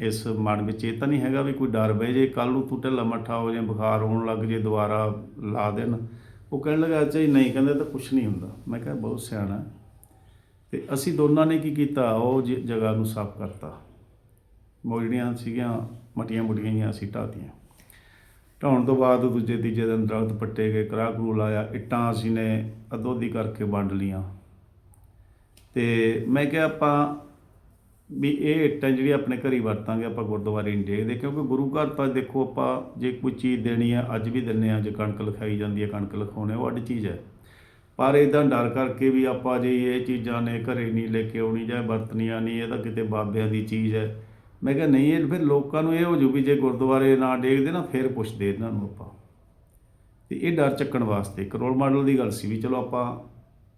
ਇਸ ਮਨ ਵਿੱਚ ਇਹ ਤਾਂ ਨਹੀਂ ਹੈਗਾ ਵੀ ਕੋਈ ਡਰ ਬਹਿ ਜੇ ਕੱਲ ਨੂੰ ਤੂੰ ਢਿੱਲਾ ਮੱਠਾ ਹੋ ਜਾਏ, ਬੁਖਾਰ ਹੋਣ ਲੱਗ ਜੇ, ਦੁਬਾਰਾ ਲਾ ਦੇਣ। ਉਹ ਕਹਿਣ ਲੱਗਾ, ਅੱਛਾ ਜੀ, ਨਹੀਂ ਕਹਿੰਦੇ ਤਾਂ ਕੁਝ ਨਹੀਂ ਹੁੰਦਾ। ਮੈਂ ਕਿਹਾ, ਬਹੁਤ ਸਿਆਣਾ। ਹੈ। ਤੇ ਅਸੀਂ ਦੋਨਾਂ ਨੇ ਕੀ ਕੀਤਾ? ਉਹ ਜਗ੍ਹਾ ਨੂੰ ਸਾਫ਼ ਕਰਤਾ। ਮੋੜੀਆਂ ਸੀਗੀਆਂ ਮਟੀਆਂ ਮੁਟੀਆਂ ਜਿਹੀਆਂ ਅਸੀਂ ਢਾਤੀਆਂ ਢਾਉਣ ਤੋਂ ਬਾਅਦ ਦੂਜੇ ਤੀਜੇ ਦਿਨ ਦਰਖਤ ਪੱਟੇ ਗਏ ਕਰਾ ਕਰੂ ਲਾਇਆ, ਇੱਟਾਂ ਅਸੀਂ ਨੇ ਅਦੋਦੀ ਕਰਕੇ ਵੰਡ ਲੀਆਂ। ਤੇ ਮੈਂ ਕਿਹਾ ਆਪਾਂ ਵੀ ਇਹ ਇੱਟਾਂ ਜਿਹੜੀ ਆਪਣੇ ਘਰੀ ਵਰਤਾਂਗੇ, ਆਪਾਂ ਗੁਰਦੁਆਰੇ ਨਹੀਂ ਦੇਖਦੇ, ਕਿਉਂਕਿ ਗੁਰੂ ਘਰ ਤਾਂ ਦੇਖੋ ਆਪਾਂ ਜੇ ਕੋਈ ਚੀਜ਼ ਦੇਣੀ ਹੈ ਅੱਜ ਵੀ ਦਿੰਨੇ ਆ ਜੇ ਕਣਕ ਲਿਖਾਈ ਜਾਂਦੀ ਹੈ, ਕਣਕ ਲਿਖਾਉਣੇ, ਉਹ ਅੱਡ ਚੀਜ਼ ਹੈ। ਪਰ ਇਦਾਂ ਡਰ ਕਰਕੇ ਵੀ ਆਪਾਂ ਜੇ ਇਹ ਚੀਜ਼ਾਂ ਨੇ ਘਰੇ ਨਹੀਂ ਲੈ ਕੇ ਆਉਣੀ ਜਾਂ ਵਰਤਣੀਆਂ ਨਹੀਂ, ਇਹ ਤਾਂ ਕਿਤੇ ਬਾਬਿਆਂ ਦੀ ਚੀਜ਼ ਹੈ। ਮੈਂ ਕਿਹਾ ਨਹੀਂ, ਇਹ ਫਿਰ ਲੋਕਾਂ ਨੂੰ ਇਹ ਹੋ ਜੂ ਵੀ ਜੇ ਗੁਰਦੁਆਰੇ ਨਾ ਡੇਗਦੇ ਨਾ, ਫਿਰ ਪੁੱਛਦੇ ਇਹਨਾਂ ਨੂੰ ਆਪਾਂ। ਤੇ ਇਹ ਡਰ ਚੱਕਣ ਵਾਸਤੇ ਇੱਕ ਰੋਲ ਮਾਡਲ ਦੀ ਗੱਲ ਸੀ ਵੀ ਚਲੋ ਆਪਾਂ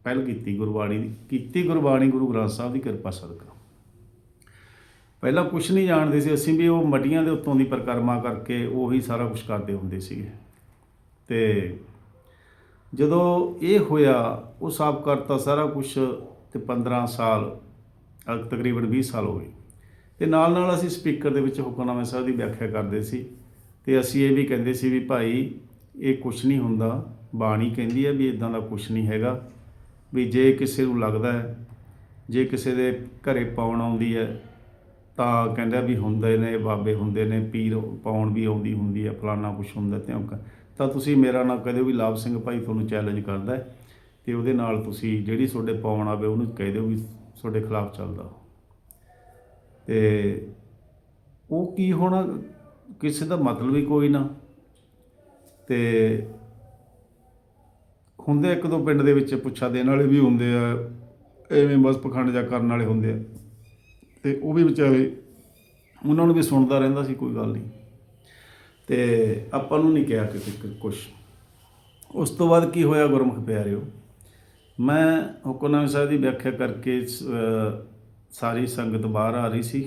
ਪਹਿਲ ਕੀਤੀ ਗੁਰਬਾਣੀ ਦੀ, ਕੀਤੀ ਗੁਰਬਾਣੀ ਗੁਰੂ ਗ੍ਰੰਥ ਸਾਹਿਬ ਦੀ ਕਿਰਪਾ ਸਦਕਾ। ਪਹਿਲਾਂ ਕੁਝ ਨਹੀਂ ਜਾਣਦੇ ਸੀ ਅਸੀਂ ਵੀ ਉਹ ਮੱਡੀਆਂ ਦੇ ਉੱਤੋਂ ਦੀ ਪਰਿਕਰਮਾ ਕਰਕੇ ਉਹੀ ਸਾਰਾ ਕੁਝ ਕਰਦੇ ਹੁੰਦੇ ਸੀਗੇ। ਤੇ ਜਦੋਂ ਇਹ ਹੋਇਆ, ਉਹ ਸਾਫ਼ ਕਰਤਾ ਸਾਰਾ ਕੁਝ ਤੇ 15 ਸਾਲ ਤਕਰੀਬਨ 20 ਸਾਲ ਹੋ ਗਏ। ਤੇ ਨਾਲ ਨਾਲ ਅਸੀਂ ਸਪੀਕਰ ਦੇ ਵਿੱਚ ਹੁਕਮਨਾਮੇ ਸਾਹਿਬ ਦੀ ਵਿਆਖਿਆ ਕਰਦੇ ਸੀ ਤੇ ਅਸੀਂ ਇਹ ਵੀ ਕਹਿੰਦੇ ਸੀ ਵੀ ਭਾਈ, ਇਹ ਕੁਝ ਨਹੀਂ ਹੁੰਦਾ, ਬਾਣੀ ਕਹਿੰਦੀ ਹੈ ਵੀ ਇਦਾਂ ਦਾ ਕੁਝ ਨਹੀਂ ਹੈਗਾ, ਵੀ ਜੇ ਕਿਸੇ ਨੂੰ ਲੱਗਦਾ ਹੈ, ਜੇ ਕਿਸੇ ਦੇ ਘਰੇ ਪਾਉਣ ਆਉਂਦੀ ਹੈ, ਤਾਂ ਕਹਿੰਦਾ ਵੀ ਹੁੰਦੇ ਨੇ, ਬਾਬੇ ਹੁੰਦੇ ਨੇ, ਪੀਰ ਪਾਉਣ ਵੀ ਆਉਂਦੀ ਹੁੰਦੀ ਹੈ ਫਲਾਨਾ ਕੁਝ ਹੁੰਦਾ ਤੇ ਉਹ ਤਾਂ ਤੁਸੀਂ ਮੇਰਾ ਨਾਂ ਕਹਦੇ ਵੀ ਲਾਭ ਸਿੰਘ ਭਾਈ ਤੁਹਾਨੂੰ ਚੈਲੰਜ ਕਰਦਾ ਹੈ ਤੇ ਉਹਦੇ ਨਾਲ ਤੁਸੀਂ ਜਿਹੜੀ ਤੁਹਾਡੇ ਪਾਉਣ ਆਵੇ ਉਹਨੂੰ ਕਹਿ ਦਿਓ ਵੀ ਤੁਹਾਡੇ ਖਿਲਾਫ ਚੱਲਦਾ ਤੇ ਉਹ ਕੀ ਹੋਣਾ ਕਿਸੇ ਦਾ ਮਤਲਬ ਹੀ ਕੋਈ ਨਾ। ਤੇ ਹੁੰਦੇ ਇੱਕ ਦੋ ਪਿੰਡ ਦੇ ਵਿੱਚ ਪੁੱਛਾ ਦੇਣ ਵਾਲੇ ਵੀ ਹੁੰਦੇ ਆ, ਐਵੇਂ ਬਸ ਪਖੰਡ ਜਾ ਕਰਨ ਵਾਲੇ ਹੁੰਦੇ ਆ। ਤੇ ਉਹ ਵੀ ਵਿਚਾਰੇ ਉਹਨਾਂ ਨੂੰ ਵੀ ਸੁਣਦਾ ਰਹਿੰਦਾ ਸੀ, ਕੋਈ ਗੱਲ ਨਹੀਂ। ਤੇ ਆਪਾਂ ਨੂੰ ਨਹੀਂ ਕਿਹਾ ਕਿ ਕੁਝ ਉਸ ਤੋਂ ਬਾਅਦ ਕੀ ਹੋਇਆ ਗੁਰਮੁਖ ਪਿਆਰਿਓ? ਮੈਂ ਹੁਕਮਨਾਮੇ ਸਾਹਿਬ ਦੀ ਵਿਆਖਿਆ ਕਰਕੇ ਸਾਰੀ ਸੰਗਤ ਬਾਹਰ ਆ ਰਹੀ ਸੀ,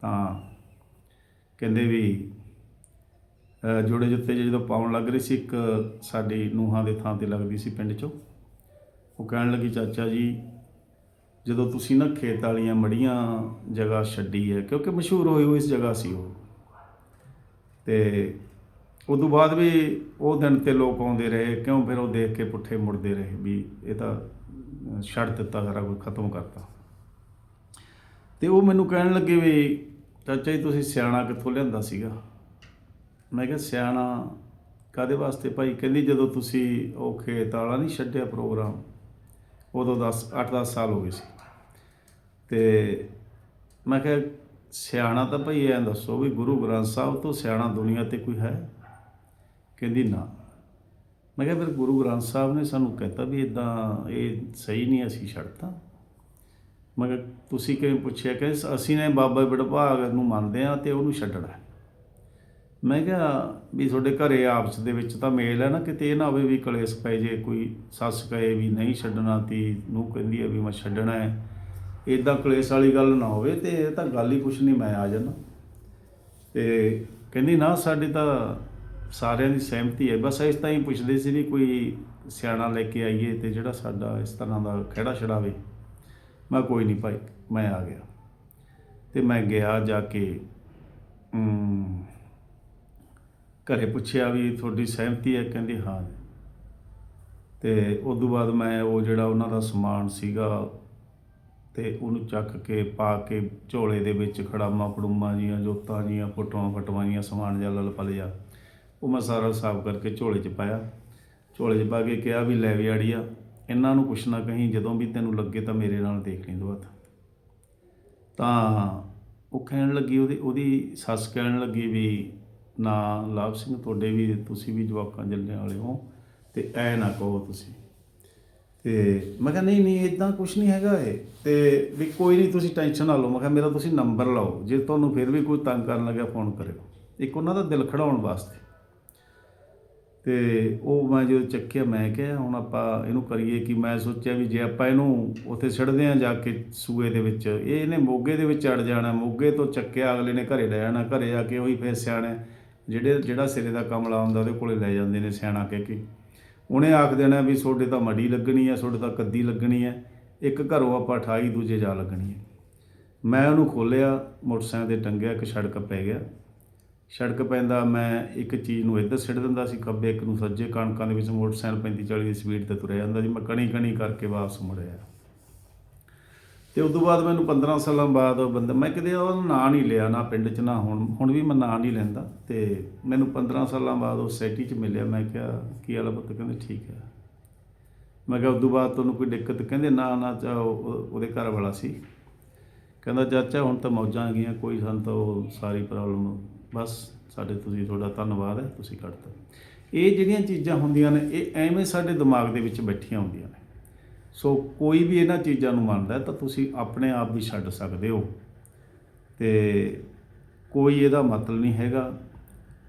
ਤਾਂ ਕਹਿੰਦੇ ਵੀ ਜੋੜੇ ਜੁੱਤੇ ਜਿਹੇ ਜਦੋਂ ਪਾਉਣ ਲੱਗ ਰਹੀ ਸੀ, ਇੱਕ ਸਾਡੀ ਨੂਹਾਂ ਦੇ ਥਾਂ ਤੇ ਲੱਗਦੀ ਸੀ ਪਿੰਡ 'ਚੋਂ। ਉਹ ਕਹਿਣ ਲੱਗੀ, ਚਾਚਾ ਜੀ, ਜਦੋਂ ਤੁਸੀਂ ਨਾ ਖੇਤ ਵਾਲੀਆਂ ਮੜੀਆਂ ਜਗ੍ਹਾ ਛੱਡੀ ਹੈ, ਕਿਉਂਕਿ ਮਸ਼ਹੂਰ ਹੋਈ ਹੋਈ ਇਸ ਜਗ੍ਹਾ ਸੀ ਉਹ। ਤੇ ਤੋਂ ਬਾਅਦ ਵੀ ਉਹ ਦਿਨ ਤੇ ਲੋਕ ਆਉਂਦੇ ਰਹੇ, ਕਿਉਂ ਫਿਰ ਉਹ ਦੇਖ ਕੇ ਪੁੱਠੇ ਮੁੜਦੇ ਰਹੇ, ਵੀ ਇਹ ਤਾਂ ਛੱਡ ਦਿੱਤਾ ਸਾਰਾ ਕੁਝ, ਖਤਮ ਕਰਤਾ। ਤੇ ਉਹ ਮੈਨੂੰ ਕਹਿਣ ਲੱਗੇ ਵੀ ਚਾਚਾ ਜੀ, ਤੁਸੀਂ ਸਿਆਣਾ ਕਿੱਥੋਂ ਲਿਆਂਦਾ ਸੀਗਾ? ਮੈਂ ਕਿਹਾ, ਸਿਆਣਾ ਕਾਦੇ ਵਾਸਤੇ ਭਾਈ? ਕਹਿੰਦੀ, ਜਦੋਂ ਤੁਸੀਂ ਉਹ ਖੇਤ ਵਾਲਾ ਨਹੀਂ ਛੱਡਿਆ ਪ੍ਰੋਗਰਾਮ, ਉਦੋਂ 10 8-10 ਸਾਲ ਹੋ ਗਏ ਸੀ। ਤੇ ਮੈਂ ਕਿਹਾ, ਸਿਆਣਾ ਤਾਂ ਭਾਈ ਐਂ ਦੱਸੋ ਵੀ ਗੁਰੂ ਗ੍ਰੰਥ ਸਾਹਿਬ ਤੋਂ ਸਿਆਣਾ ਦੁਨੀਆ ਤੇ ਕੋਈ ਹੈ? ਕਹਿੰਦੀ, ਨਾ। ਮੈਂ ਕਿਹਾ, ਫਿਰ ਗੁਰੂ ਗ੍ਰੰਥ ਸਾਹਿਬ ਨੇ ਸਾਨੂੰ ਕਹਿਤਾ ਵੀ ਇਦਾਂ ਇਹ ਸਹੀ ਨਹੀਂ, ਅਸੀਂ ਛੱਡਤਾ। ਮੈਂ ਕਿਹਾ ਤੁਸੀਂ ਕਿਵੇਂ ਪੁੱਛਿਆ ਕਿ ਅਸੀਂ ਨੇ ਬਾਬਾ ਬੜਭਾਗ ਨੂੰ ਮੰਨਦੇ ਆ ਤੇ ਉਹਨੂੰ ਛੱਡਣਾ ਮੈਂ ਕਿਹਾ ਵੀ ਤੁਹਾਡੇ ਘਰੇ ਆਪਸ ਦੇ ਵਿੱਚ ਤਾਂ ਮੇਲ ਹੈ ਨਾ, ਕਿਤੇ ਇਹ ਨਾ ਹੋਵੇ ਵੀ ਕਲੇਸ਼ ਪੈ ਜੇ, ਕੋਈ ਸੱਸ ਕਹੇ ਵੀ ਨਹੀਂ ਛੱਡਣਾ ਤੀ ਨੂੰ ਕਹਿੰਦੀ ਹੈ ਵੀ ਮੈਂ ਛੱਡਣਾ ਹੈ। ਇਦਾਂ ਕਲੇਸ਼ ਵਾਲੀ ਗੱਲ ਨਾ ਹੋਵੇ ਤੇ ਇਹ ਤਾਂ ਗੱਲ ਹੀ ਕੁਛ ਨਹੀਂ, ਮੈਂ ਆ ਜਾਣਾ ਤੇ ਕਹਿੰਦੀ ਨਾ, ਸਾਡੇ ਤਾਂ ਸਾਰਿਆਂ ਦੀ ਸਹਿਮਤੀ ਹੈ। ਬਸ ਇਸ ਤਾਂ ਹੀ ਪੁੱਛਦੇ ਸੀ ਵੀ ਕੋਈ ਸਿਆਣਾ ਲੈ ਕੇ ਆਈਏ ਤੇ ਜਿਹੜਾ ਸਾਡਾ ਇਸ ਤਰ੍ਹਾਂ ਦਾ ਖਹਿੜਾ ਛੜਾਵੇ ਮੈਂ ਕੋਈ ਨਹੀਂ ਭਾਈ ਮੈਂ ਆ ਗਿਆ। ਤੇ ਮੈਂ ਗਿਆ ਜਾ ਕੇ ਅਮ, ਘਰੇ ਪੁੱਛਿਆ ਵੀ ਤੁਹਾਡੀ ਸਹਿਮਤੀ ਹੈ? ਕਹਿੰਦੀ ਹਾਂ ਤੇ ਉਸ ਤੋਂ ਬਾਅਦ ਮੈਂ ਉਹ ਜਿਹੜਾ ਉਹਨਾਂ ਦਾ ਸਮਾਨ ਸੀਗਾ ਤੇ ਉਹਨੂੰ ਚੱਕ ਕੇ ਪਾ ਕੇ ਝੋਲੇ ਦੇ ਵਿੱਚ ਖੜਾਮਾ ਪੜੂਮਾ ਜੀਆਂ ਜੋਤਾਂ ਜੀਆਂ ਫੋਟੋਆਂ ਫਟਵਾਂ ਜੀਆਂ ਸਮਾਨ ਜਿਹਾ ਲਲ ਪਲ ਉਹ ਮੈਂ ਸਾਰਾ ਸਾਫ਼ ਕਰਕੇ ਝੋਲੇ 'ਚ ਪਾਇਆ। ਝੋਲੇ 'ਚ ਪਾ ਕੇ ਕਿਹਾ ਵੀ ਲੈ ਵੀ ਆੜੀਆ ਇਹਨਾਂ ਨੂੰ ਕੁਛ ਨਾ ਕਹੀਂ, ਜਦੋਂ ਵੀ ਤੈਨੂੰ ਲੱਗੇ ਤਾਂ ਮੇਰੇ ਨਾਲ ਦੇਖ ਲਈ ਦੁਆਤ ਤਾਂ ਉਹ ਕਹਿਣ ਲੱਗੀ, ਉਹਦੀ ਉਹਦੀ ਸੱਸ ਕਹਿਣ ਲੱਗੀ ਵੀ, ਨਾ ਲਾਭ ਸਿੰਘ, ਤੁਹਾਡੇ ਵੀ, ਤੁਸੀਂ ਵੀ ਜਵਾਕਾਂ ਜੱਲਿਆਂ ਵਾਲੇ ਹੋ ਤੇ ਐ ਨਾ ਕਹੋ ਤੁਸੀਂ। ਤੇ ਮੈਂ ਕਿਹਾ, ਨਹੀਂ ਨਹੀਂ ਇਦਾਂ ਕੁਝ ਨਹੀਂ ਹੈਗਾ ਇਹ। ਤੇ ਵੀ ਕੋਈ ਨਹੀਂ, ਤੁਸੀਂ ਟੈਨਸ਼ਨ ਨਾ ਲਓ। ਮੈਂ ਕਿਹਾ, ਮੇਰਾ ਤੁਸੀਂ ਨੰਬਰ ਲਓ। ਜੇ ਤੁਹਾਨੂੰ ਫਿਰ ਵੀ ਕੋਈ ਤੰਗ ਕਰਨ ਲੱਗਿਆ, ਫੋਨ ਕਰਿਓ। ਇੱਕ ਉਹਨਾਂ ਦਾ ਦਿਲ ਖੜਾਉਣ ਵਾਸਤੇ। ਤੇ ਉਹ ਮੈਂ ਜਦੋਂ ਚੱਕਿਆ, ਮੈਂ ਕਿਹਾ ਹੁਣ ਆਪਾਂ ਇਹਨੂੰ ਕਰੀਏ ਕਿ ਮੈਂ ਸੋਚਿਆ ਵੀ ਜੇ ਆਪਾਂ ਇਹਨੂੰ ਉੱਥੇ ਛੱਡਦੇ ਆ ਜਾ ਕੇ ਸੂਏ ਦੇ ਵਿੱਚ, ਇਹ ਇਹਨੇ ਮੋਗੇ ਦੇ ਵਿੱਚ ਚੜ ਜਾਣਾ, ਮੋਗੇ ਤੋਂ ਚੱਕਿਆ ਅਗਲੇ ਨੇ ਘਰੇ ਲੈ ਜਾਣਾ ਘਰੇ ਜਾ ਕੇ ਉਹੀ ਫਿਰ ਸਿਆਣੇ ਜਿਹੜੇ, ਜਿਹੜਾ ਸਿਰੇ ਦਾ ਕਮਲਾ ਹੁੰਦਾ ਉਹਦੇ ਕੋਲੇ ਲੈ ਜਾਂਦੇ ਨੇ ਸਿਆਣਾ ਕਹਿ ਕੇ। ਉਹਨੇ ਆਖ ਦੇਣਾ ਵੀ ਤੁਹਾਡੇ ਤਾਂ ਮੜੀ ਲੱਗਣੀ ਹੈ ਤੁਹਾਡੇ ਤਾਂ ਕੱਦੀ ਲੱਗਣੀ ਹੈ, ਇੱਕ ਘਰੋਂ ਆਪਾਂ 28 ਦੂਜੇ ਜਾ ਲੱਗਣੀ ਹੈ। ਮੈਂ ਉਹਨੂੰ ਖੋਲਿਆ ਮੋਟਰਸਾਈਕਲ ਤੇ ਟੰਗਿਆ, ਇੱਕ ਸੜਕ ਪੈ ਗਿਆ। ਸੜਕ ਪੈਂਦਾ, ਮੈਂ ਇੱਕ ਚੀਜ਼ ਨੂੰ ਇੱਧਰ ਸਿੱਟ ਦਿੰਦਾ ਸੀ ਖੱਬੇ, ਇੱਕ ਨੂੰ ਸੱਜੇ ਕਣਕਾਂ ਦੇ ਵਿੱਚ ਮੋਟਰਸਾਈਕਲ 35 40 ਦੀ ਸਪੀਡ ਤੇ ਤੁਰਿਆ ਜਾਂਦਾ ਜੀ ਮੈਂ ਕਣੀ ਕਣੀ ਕਰਕੇ ਵਾਪਸ ਮੁੜਿਆ। ਤੇ ਉਸ ਤੋਂ ਬਾਅਦ ਮੈਨੂੰ 15 ਸਾਲਾਂ ਬਾਅਦ ਉਹ ਬੰਦਾ, ਮੈਂ ਕਦੇ ਉਹਦਾ ਨਾਂ ਨਹੀਂ ਲਿਆ, ਨਾ ਪਿੰਡ 'ਚ, ਨਾ ਹੁਣ ਹੁਣ ਵੀ ਮੈਂ ਨਾਂ ਨਹੀਂ ਲੈਂਦਾ। ਤੇ ਮੈਨੂੰ 15 ਸਾਲਾਂ ਬਾਅਦ ਉਹ ਸੈਟੀ 'ਚ ਮਿਲਿਆ, ਮੈਂ ਕਿਹਾ, ਕੀ ਹਾਲ ਆ ਪੁੱਤ? ਕਹਿੰਦੇ, ਠੀਕ ਹੈ। ਮੈਂ ਕਿਹਾ ਉਸ ਤੋਂ ਬਾਅਦ ਤੁਹਾਨੂੰ ਕੋਈ ਦਿੱਕਤ? ਕਹਿੰਦੇ, ਨਾ ਨਾ ਚਾ ਉਹਦੇ ਘਰ ਵਾਲਾ ਸੀ। ਕਹਿੰਦਾ, ਚਾਚਾ, ਹੁਣ ਤਾਂ ਮੌਜਾਂ ਹੈਗੀਆਂ ਕੋਈ ਸਾਨੂੰ ਤਾਂ ਉਹ ਸਾਰੀ ਪ੍ਰੋਬਲਮ ਬਸ ਸਾਡੇ ਤੁਸੀਂ ਤੁਹਾਡਾ ਧੰਨਵਾਦ ਹੈ, ਤੁਸੀਂ ਕੱਢਤਾ। ਇਹ ਜਿਹੜੀਆਂ ਚੀਜ਼ਾਂ ਹੁੰਦੀਆਂ ਨੇ, ਇਹ ਐਵੇਂ ਸਾਡੇ ਦਿਮਾਗ ਦੇ ਵਿੱਚ ਬੈਠੀਆਂ ਹੁੰਦੀਆਂ ਨੇ। ਸੋ ਕੋਈ ਵੀ ਇਹਨਾਂ ਚੀਜ਼ਾਂ ਨੂੰ ਮੰਨਦਾ ਤਾਂ ਤੁਸੀਂ ਆਪਣੇ ਆਪ ਵੀ ਛੱਡ ਸਕਦੇ ਹੋ। ਤੇ ਕੋਈ ਇਹਦਾ ਮਤਲਬ ਨਹੀਂ ਹੈਗਾ।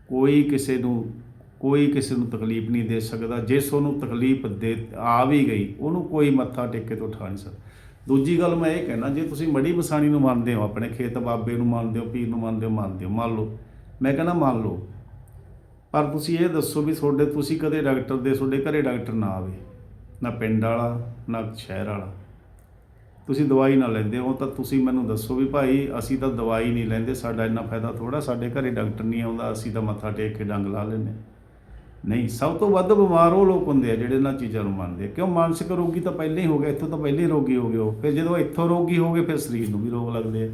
ਕੋਈ ਕਿਸੇ ਨੂੰ, ਕੋਈ ਕਿਸੇ ਨੂੰ ਤਕਲੀਫ ਨਹੀਂ ਦੇ ਸਕਦਾ। ਜਿਸ ਉਹਨੂੰ ਤਕਲੀਫ ਦੇ, ਆ ਵੀ ਗਈ, ਉਹਨੂੰ ਕੋਈ ਮੱਥਾ ਟੇਕੇ ਤੋਂ ਉਠਾ ਨਹੀਂ ਸਕਦਾ। ਦੂਜੀ ਗੱਲ ਮੈਂ ਇਹ ਕਹਿਣਾ, ਜੇ ਤੁਸੀਂ ਮੜੀ ਬਸਾਣੀ ਨੂੰ ਮੰਨਦੇ ਹੋ, ਆਪਣੇ ਖੇਤ ਬਾਬੇ ਨੂੰ ਮੰਨਦੇ ਹੋ, ਪੀਰ ਨੂੰ ਮੰਨਦੇ ਹੋ ਮੰਨਦੇ ਹੋ, ਮੰਨ ਲਓ। ਮੈਂ ਕਹਿੰਦਾ ਮੰਨ ਲਓ, ਪਰ ਤੁਸੀਂ ਇਹ ਦੱਸੋ ਵੀ ਤੁਹਾਡੇ, ਤੁਸੀਂ ਕਦੇ ਡਾਕਟਰ ਦੇ, ਤੁਹਾਡੇ ਘਰੇ ਡਾਕਟਰ ਨਾ ਆਵੇ, ਨਾ ਪਿੰਡ ਵਾਲਾ, ਨਾ ਸ਼ਹਿਰ ਵਾਲਾ। ਤੁਸੀਂ ਦਵਾਈ ਨਾ ਲੈਂਦੇ ਹੋ ਤਾਂ ਤੁਸੀਂ ਮੈਨੂੰ ਦੱਸੋ ਵੀ ਭਾਈ, ਅਸੀਂ ਤਾਂ ਦਵਾਈ ਨਹੀਂ ਲੈਂਦੇ, ਸਾਡਾ ਇੰਨਾ ਫਾਇਦਾ ਥੋੜਾ ਸਾਡੇ ਘਰੇ ਡਾਕਟਰ ਨਹੀਂ ਆਉਂਦਾ, ਅਸੀਂ ਤਾਂ ਮੱਥਾ ਟੇਕ ਕੇ ਡੰਗ ਲਾ ਲੈਂਦੇ ਨਹੀਂ, ਸਭ ਤੋਂ ਵੱਧ ਬਿਮਾਰ ਉਹ ਲੋਕ ਹੁੰਦੇ ਆ ਜਿਹੜੇ ਇਹਨਾਂ ਚੀਜ਼ਾਂ ਨੂੰ ਮੰਨਦੇ ਕਿਉਂ? ਮਾਨਸਿਕ ਰੋਗੀ ਤਾਂ ਪਹਿਲਾਂ ਹੀ ਹੋ ਗਿਆ ਇੱਥੋਂ ਤਾਂ ਪਹਿਲਾਂ ਹੀ ਰੋਗੀ ਹੋ ਗਏ ਉਹ। ਫਿਰ ਜਦੋਂ ਇੱਥੋਂ ਰੋਗੀ ਹੋ ਗਏ, ਫਿਰ ਸਰੀਰ ਨੂੰ ਵੀ ਰੋਗ ਲੱਗਦੇ ਆ।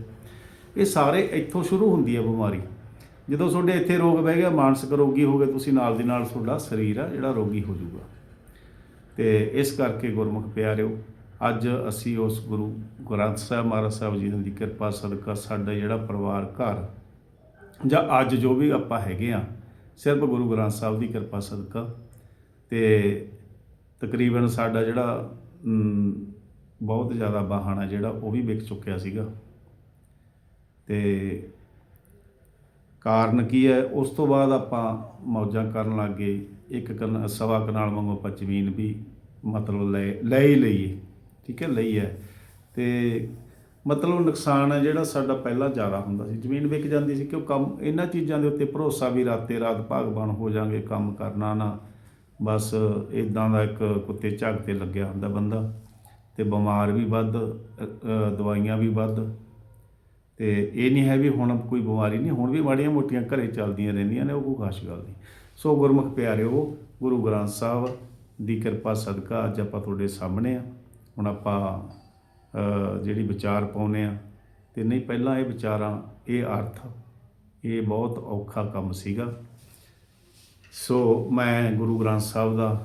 ਇਹ ਸਾਰੇ ਇੱਥੋਂ ਸ਼ੁਰੂ ਹੁੰਦੀ ਹੈ ਬਿਮਾਰੀ। ਜਦੋਂ ਤੁਹਾਡੇ ਇੱਥੇ ਰੋਗ ਬਹਿ ਗਿਆ ਮਾਨਸਿਕ ਰੋਗੀ ਹੋ ਗਏ ਤੁਸੀਂ ਨਾਲ ਦੀ ਨਾਲ ਤੁਹਾਡਾ ਸਰੀਰ ਆ ਜਿਹੜਾ ਰੋਗੀ ਹੋ ਜਾਊਗਾ। ਤੇ ਇਸ ਕਰਕੇ ਗੁਰਮੁਖ ਪਿਆਰਿਓ ਅੱਜ ਅਸੀਂ ਉਸ ਗੁਰੂ ਗ੍ਰੰਥ ਸਾਹਿਬ ਮਹਾਰਾਜ ਸਾਹਿਬ ਜੀ ਦੀ ਕਿਰਪਾ ਸਦਕਾ ਸਾਡਾ ਜਿਹੜਾ ਪਰਿਵਾਰ ਘਰ ਜਾਂ ਅੱਜ ਜੋ ਵੀ ਆਪਾਂ ਹੈਗੇ ਆ ਸਿਰਫ ਗੁਰੂ ਗ੍ਰੰਥ ਸਾਹਿਬ ਦੀ ਕਿਰਪਾ ਸਦਕਾ। ਤੇ ਤਕਰੀਬਨ ਸਾਡਾ ਜਿਹੜਾ ਬਹੁਤ ਜ਼ਿਆਦਾ ਆ ਜਿਹੜਾ ਉਹ ਵੀ ਵਿਕ ਚੁੱਕਿਆ ਸੀਗਾ। ਤੇ ਕਾਰਨ ਕੀ ਹੈ? ਉਸ ਤੋਂ ਬਾਅਦ ਆਪਾਂ ਮੌਜਾਂ ਕਰਨ ਲੱਗ ਗਏ। ਇੱਕ ਕਨ ਸਵਾ ਕਨਾਲ ਵਾਂਗੂ ਆਪਾਂ ਜ਼ਮੀਨ ਵੀ ਮਤਲਬ ਲੈ ਲੈ ਹੀ ਲਈਏ। ਠੀਕ ਹੈ? ਲਈ ਹੈ। ਤੇ ਮਤਲਬ ਨੁਕਸਾਨ ਹੈ ਜਿਹੜਾ ਸਾਡਾ ਪਹਿਲਾਂ ਜ਼ਿਆਦਾ ਹੁੰਦਾ ਸੀ। ਜ਼ਮੀਨ ਵਿਕ ਜਾਂਦੀ ਸੀ ਕਿਉਂ? ਕੰਮ, ਇਹਨਾਂ ਚੀਜ਼ਾਂ ਦੇ ਉੱਤੇ ਭਰੋਸਾ ਵੀ ਰਾਤੇ ਰਾਤ ਭਾਗਵਾਨ ਹੋ ਜਾਾਂਗੇ ਕੰਮ ਕਰਨਾ ਨਾ, ਬਸ ਇਦਾਂ ਦਾ ਇੱਕ ਕੁੱਤੇ ਝੱਗ ਤੇ ਲੱਗਿਆ ਹੁੰਦਾ ਬੰਦਾ। ਤੇ ਬਿਮਾਰ ਵੀ ਵੱਧ ਦਵਾਈਆਂ ਵੀ ਵੱਧ। ਤੇ ਇਹ ਨਹੀਂ ਹੈ ਵੀ ਹੁਣ ਕੋਈ ਬਿਮਾਰੀ ਨਹੀਂ, ਹੁਣ ਵੀ ਮਾੜੀਆਂ ਮੋਟੀਆਂ ਘਰੇ ਚੱਲਦੀਆਂ ਰਹਿੰਦੀਆਂ ਨੇ, ਉਹ ਕੋਈ ਖਾਸ ਗੱਲ ਨਹੀਂ। ਸੋ ਗੁਰਮੁਖ ਪਿਆਰਿਓ, ਗੁਰੂ ਗ੍ਰੰਥ ਸਾਹਿਬ ਦੀ ਕਿਰਪਾ ਸਦਕਾ ਅੱਜ ਆਪਾਂ ਤੁਹਾਡੇ ਸਾਹਮਣੇ ਆ। ਹੁਣ ਆਪਾਂ ਜਿਹੜੀ ਵਿਚਾਰ ਪਾਉਨੇ ਆ, ਤੇ ਨਹੀਂ ਪਹਿਲਾਂ ਇਹ ਵਿਚਾਰਾਂ, ਇਹ ਅਰਥ, ਇਹ ਬਹੁਤ ਔਖਾ ਕੰਮ ਸੀਗਾ। ਸੋ ਮੈਂ ਗੁਰੂ ਗ੍ਰੰਥ ਸਾਹਿਬ ਦਾ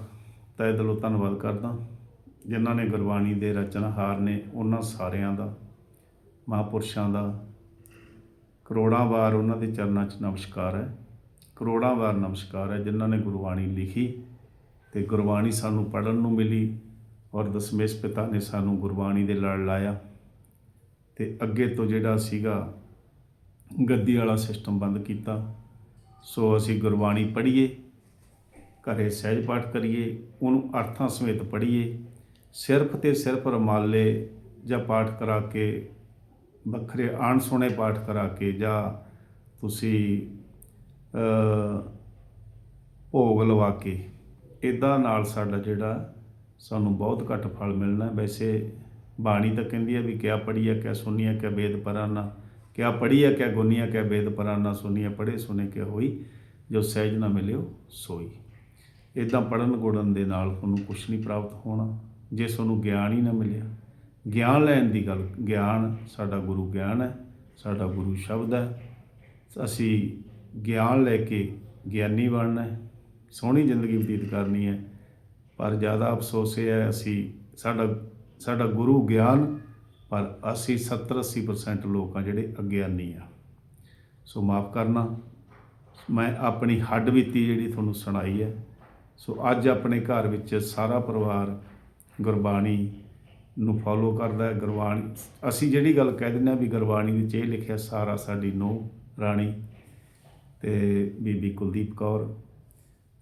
ਤਹਿ ਦਿਲੋਂ ਧੰਨਵਾਦ ਕਰਦਾ, ਜਿਨ੍ਹਾਂ ਨੇ ਗੁਰਬਾਣੀ ਦੇ ਰਚਨਹਾਰ ਨੇ, ਉਹਨਾਂ ਸਾਰਿਆਂ ਦਾ। ਮਹਾਂਪੁਰਸ਼ਾਂ ਦਾ। ਕਰੋੜਾਂ ਵਾਰ ਉਹਨਾਂ ਦੇ ਚਰਨਾਂ 'ਚ ਨਮਸਕਾਰ ਹੈ। ਕਰੋੜਾਂ ਵਾਰ ਨਮਸਕਾਰ ਹੈ, ਜਿਨ੍ਹਾਂ ਨੇ ਗੁਰਬਾਣੀ ਲਿਖੀ ਤੇ ਗੁਰਬਾਣੀ ਸਾਨੂੰ ਪੜ੍ਹਨ ਨੂੰ ਮਿਲੀ ਔਰ ਦਸਮੇਸ਼ ਪਿਤਾ ਨੇ ਸਾਨੂੰ ਗੁਰਬਾਣੀ ਦੇ ਲੜ ਲਾਇਆ ਤੇ ਅੱਗੇ ਤੋਂ ਜਿਹੜਾ ਸੀਗਾ ਗੱਦੀ ਵਾਲਾ ਸਿਸਟਮ ਬੰਦ ਕੀਤਾ, ਸੋ ਅਸੀਂ ਗੁਰਬਾਣੀ ਪੜ੍ਹੀਏ, ਘਰੇ ਸਹਿਜ ਪਾਠ ਕਰੀਏ, ਉਹਨੂੰ ਅਰਥਾਂ ਸਮੇਤ ਪੜ੍ਹੀਏ, ਸਿਰਫ ਤੇ ਸਿਰਫ ਰਮਾਲੇ ਜਾਂ ਪਾਠ ਕਰਾ ਕੇ ਵੱਖਰੇ ਅਣਸੁਣੇ ਪਾਠ ਕਰਾ ਕੇ ਜਾਂ ਤੁਸੀਂ ਭੋਗ ਲਵਾ ਕੇ ਇਦਾਂ ਨਾਲ ਸਾਡਾ ਜਿਹੜਾ ਸਾਨੂੰ ਬਹੁਤ ਘੱਟ ਫਲ ਮਿਲਣਾ ਵੈਸੇ ਬਾਣੀ ਤਾਂ ਕਹਿੰਦੀ ਹੈ ਵੀ ਕਿਆ ਪੜੀਆ ਕਿਆ ਸੁਣੀਆ ਕਿਆ ਵੇਦ ਪਰਾਨਾ, ਕਿਆ ਪੜੀਆ ਕਿਆ ਗੁਨੀਆ ਕਿਆ ਵੇਦ ਪਰਾਨਾ ਸੁਣੀਆ ਪੜੇ ਸੁਨੇ ਕਿਆ ਹੋਈ, ਜੋ ਸਹਿਜ ਨਾ ਮਿਲਿਓ, ਸੋਈ। ਇਦਾਂ ਪੜਨ ਗੁੜਨ ਦੇ ਨਾਲ ਤੁਹਾਨੂੰ ਕੁਝ ਨਹੀਂ ਪ੍ਰਾਪਤ ਹੋਣਾ, ਜੇ ਤੁਹਾਨੂੰ ਗਿਆਨ ਹੀ ਨਾ ਮਿਲਿਆ। ਗਿਆਨ ਲੈਣ ਦੀ ਗੱਲ, ਗਿਆਨ ਸਾਡਾ ਗੁਰੂ ਗਿਆਨ ਹੈ, ਸਾਡਾ ਗੁਰੂ ਸ਼ਬਦ ਹੈ। ਅਸੀਂ ਗਿਆਨ ਲੈ ਕੇ ਗਿਆਨੀ ਬਣਨਾ ਹੈ, ਸੋਹਣੀ ਜ਼ਿੰਦਗੀ ਬਤੀਤ ਕਰਨੀ ਹੈ। ਪਰ ਜ਼ਿਆਦਾ ਅਫਸੋਸ ਇਹ ਹੈ, ਅਸੀਂ ਸਾਡਾ ਸਾਡਾ ਗੁਰੂ ਗਿਆਨ, ਪਰ ਅਸੀਂ 70 80% ਲੋਕ ਆ ਜਿਹੜੇ ਅਗਿਆਨੀ ਆ। ਸੋ ਮਾਫ ਕਰਨਾ, ਮੈਂ ਆਪਣੀ ਹੱਡ ਬੀਤੀ ਜਿਹੜੀ ਤੁਹਾਨੂੰ ਸੁਣਾਈ ਹੈ, ਸੋ ਅੱਜ ਆਪਣੇ ਘਰ ਵਿੱਚ ਸਾਰਾ ਪਰਿਵਾਰ ਗੁਰਬਾਣੀ ਨੂੰ ਫੋਲੋ ਕਰਦਾ ਹੈ ਗੁਰਬਾਣੀ। ਅਸੀਂ ਜਿਹੜੀ ਗੱਲ ਕਹਿ ਦਿੰਦੇ ਹਾਂ ਵੀ ਗੁਰਬਾਣੀ ਵਿੱਚ ਇਹ ਲਿਖਿਆ ਸਾਰਾ ਸਾਡੀ ਨੂੰਹ ਰਾਣੀ। ਤੇ ਬੀਬੀ ਕੁਲਦੀਪ ਕੌਰ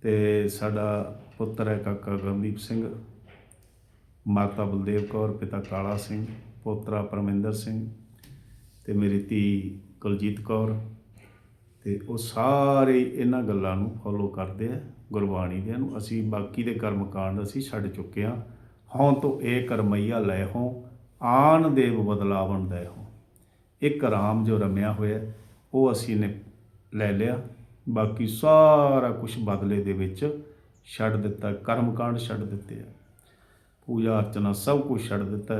ਤੇ ਸਾਡਾ ਪੁੱਤਰ ਹੈ ਕਾਕਾ ਗਮਦੀਪ ਸਿੰਘ, ਮਾਤਾ ਬਲਦੇਵ ਕੌਰ, ਪਿਤਾ ਕਾਲਾ ਸਿੰਘ, ਪੋਤਰਾ ਪਰਮਿੰਦਰ ਸਿੰਘ ਤੇ ਮੇਰੀ ਧੀ ਕੁਲਜੀਤ ਕੌਰ ਤੇ ਉਹ ਸਾਰੇ ਇਹਨਾਂ ਗੱਲਾਂ ਨੂੰ ਫੋਲੋ ਕਰਦੇ ਆ ਗੁਰਬਾਣੀ ਦੇ ਨੂੰ। ਅਸੀਂ ਬਾਕੀ ਦੇ ਕਰਮ ਕਾਂਡ ਅਸੀਂ ਛੱਡ ਚੁੱਕੇ ਹਾਂ। ਹਉ ਤੋਂ ਇਹ ਕਰਮਈਆ ਲੈ ਹੋ ਆਨ ਦੇਵ ਬਦਲਾਵਣ ਦੇ ਹੋ ਇੱਕ ਰਾਮ ਜੋ ਰਮਿਆ ਹੋਇਆ, ਉਹ ਅਸੀਂ ਨੇ ਲੈ ਲਿਆ। ਬਾਕੀ ਸਾਰਾ ਕੁਝ ਬਦਲੇ ਦੇ ਵਿੱਚ ਛੱਡ ਦਿੱਤਾ ਕਰਮ ਕਾਂਡ ਛੱਡ ਦਿੱਤੇ ਆ। ਪੂਜਾ ਅਰਚਨਾ ਸਭ ਕੁਝ ਛੱਡ ਦਿੱਤਾ।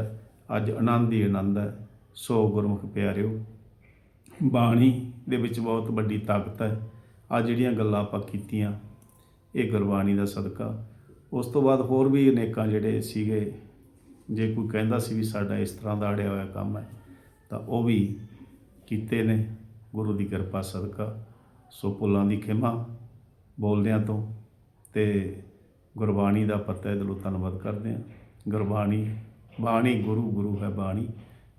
ਅੱਜ ਆਨੰਦ ਹੀ ਆਨੰਦ ਹੈ। ਸੋ ਗੁਰਮੁਖ ਪਿਆਰਿਓ, ਬਾਣੀ ਦੇ ਵਿੱਚ ਬਹੁਤ ਵੱਡੀ ਤਾਕਤ ਹੈ। ਆ ਜਿਹੜੀਆਂ ਗੱਲਾਂ ਆਪਾਂ ਕੀਤੀਆਂ, ਇਹ ਗੁਰਬਾਣੀ ਦਾ ਸਦਕਾ। ਉਸ ਤੋਂ ਬਾਅਦ ਹੋਰ ਵੀ ਅਨੇਕਾਂ ਜਿਹੜੇ ਸੀਗੇ, ਜੇ ਕੋਈ ਕਹਿੰਦਾ ਸੀ ਵੀ ਸਾਡਾ ਇਸ ਤਰ੍ਹਾਂ ਦਾ ਅੜਿਆ ਹੋਇਆ ਕੰਮ ਹੈ, ਤਾਂ ਉਹ ਵੀ ਕੀਤੇ ਨੇ। ਗੁਰੂ ਦੀ ਕਿਰਪਾ ਸਦਕਾ, ਸੋ ਭੁੱਲਾਂ ਦੀ ਖਿਮਾ ਬੋਲਦਿਆਂ ਤੋਂ ਤੇ ਗੁਰਬਾਣੀ ਦਾ ਪਤਾ ਦਿਲੋਂ ਧੰਨਵਾਦ ਕਰਦੇ ਹਾਂ। ਗੁਰਬਾਣੀ, ਬਾਣੀ ਗੁਰੂ ਗੁਰੂ ਹੈ ਬਾਣੀ,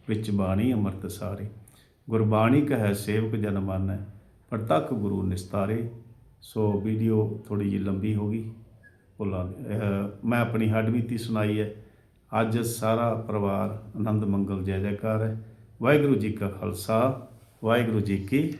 ਵਿੱਚ ਬਾਣੀ ਅੰਮ੍ਰਿਤ ਸਾਰੇ। ਗੁਰਬਾਣੀ ਕਹੈ ਸੇਵਕ ਜਨ ਮਾਨੈ ਪ੍ਰਤੱਖ ਗੁਰੂ ਨਿਸਤਾਰੇ। ਸੋ ਵੀਡੀਓ ਥੋੜੀ ਜਿਹੀ ਲੰਬੀ ਹੋ ਗਈ। ਭੁੱਲਾਂ ਮੈਂ ਆਪਣੀ ਹੱਡਬੀਤੀ ਸੁਣਾਈ ਹੈ। ਅੱਜ ਸਾਰਾ ਪਰਿਵਾਰ ਆਨੰਦ ਮੰਗਲ ਜੈ ਜੈਕਾਰ ਹੈ। ਵਾਹਿਗੁਰੂ ਜੀ ਕਾ ਖਾਲਸਾ, ਵਾਹਿਗੁਰੂ ਜੀ ਕੀ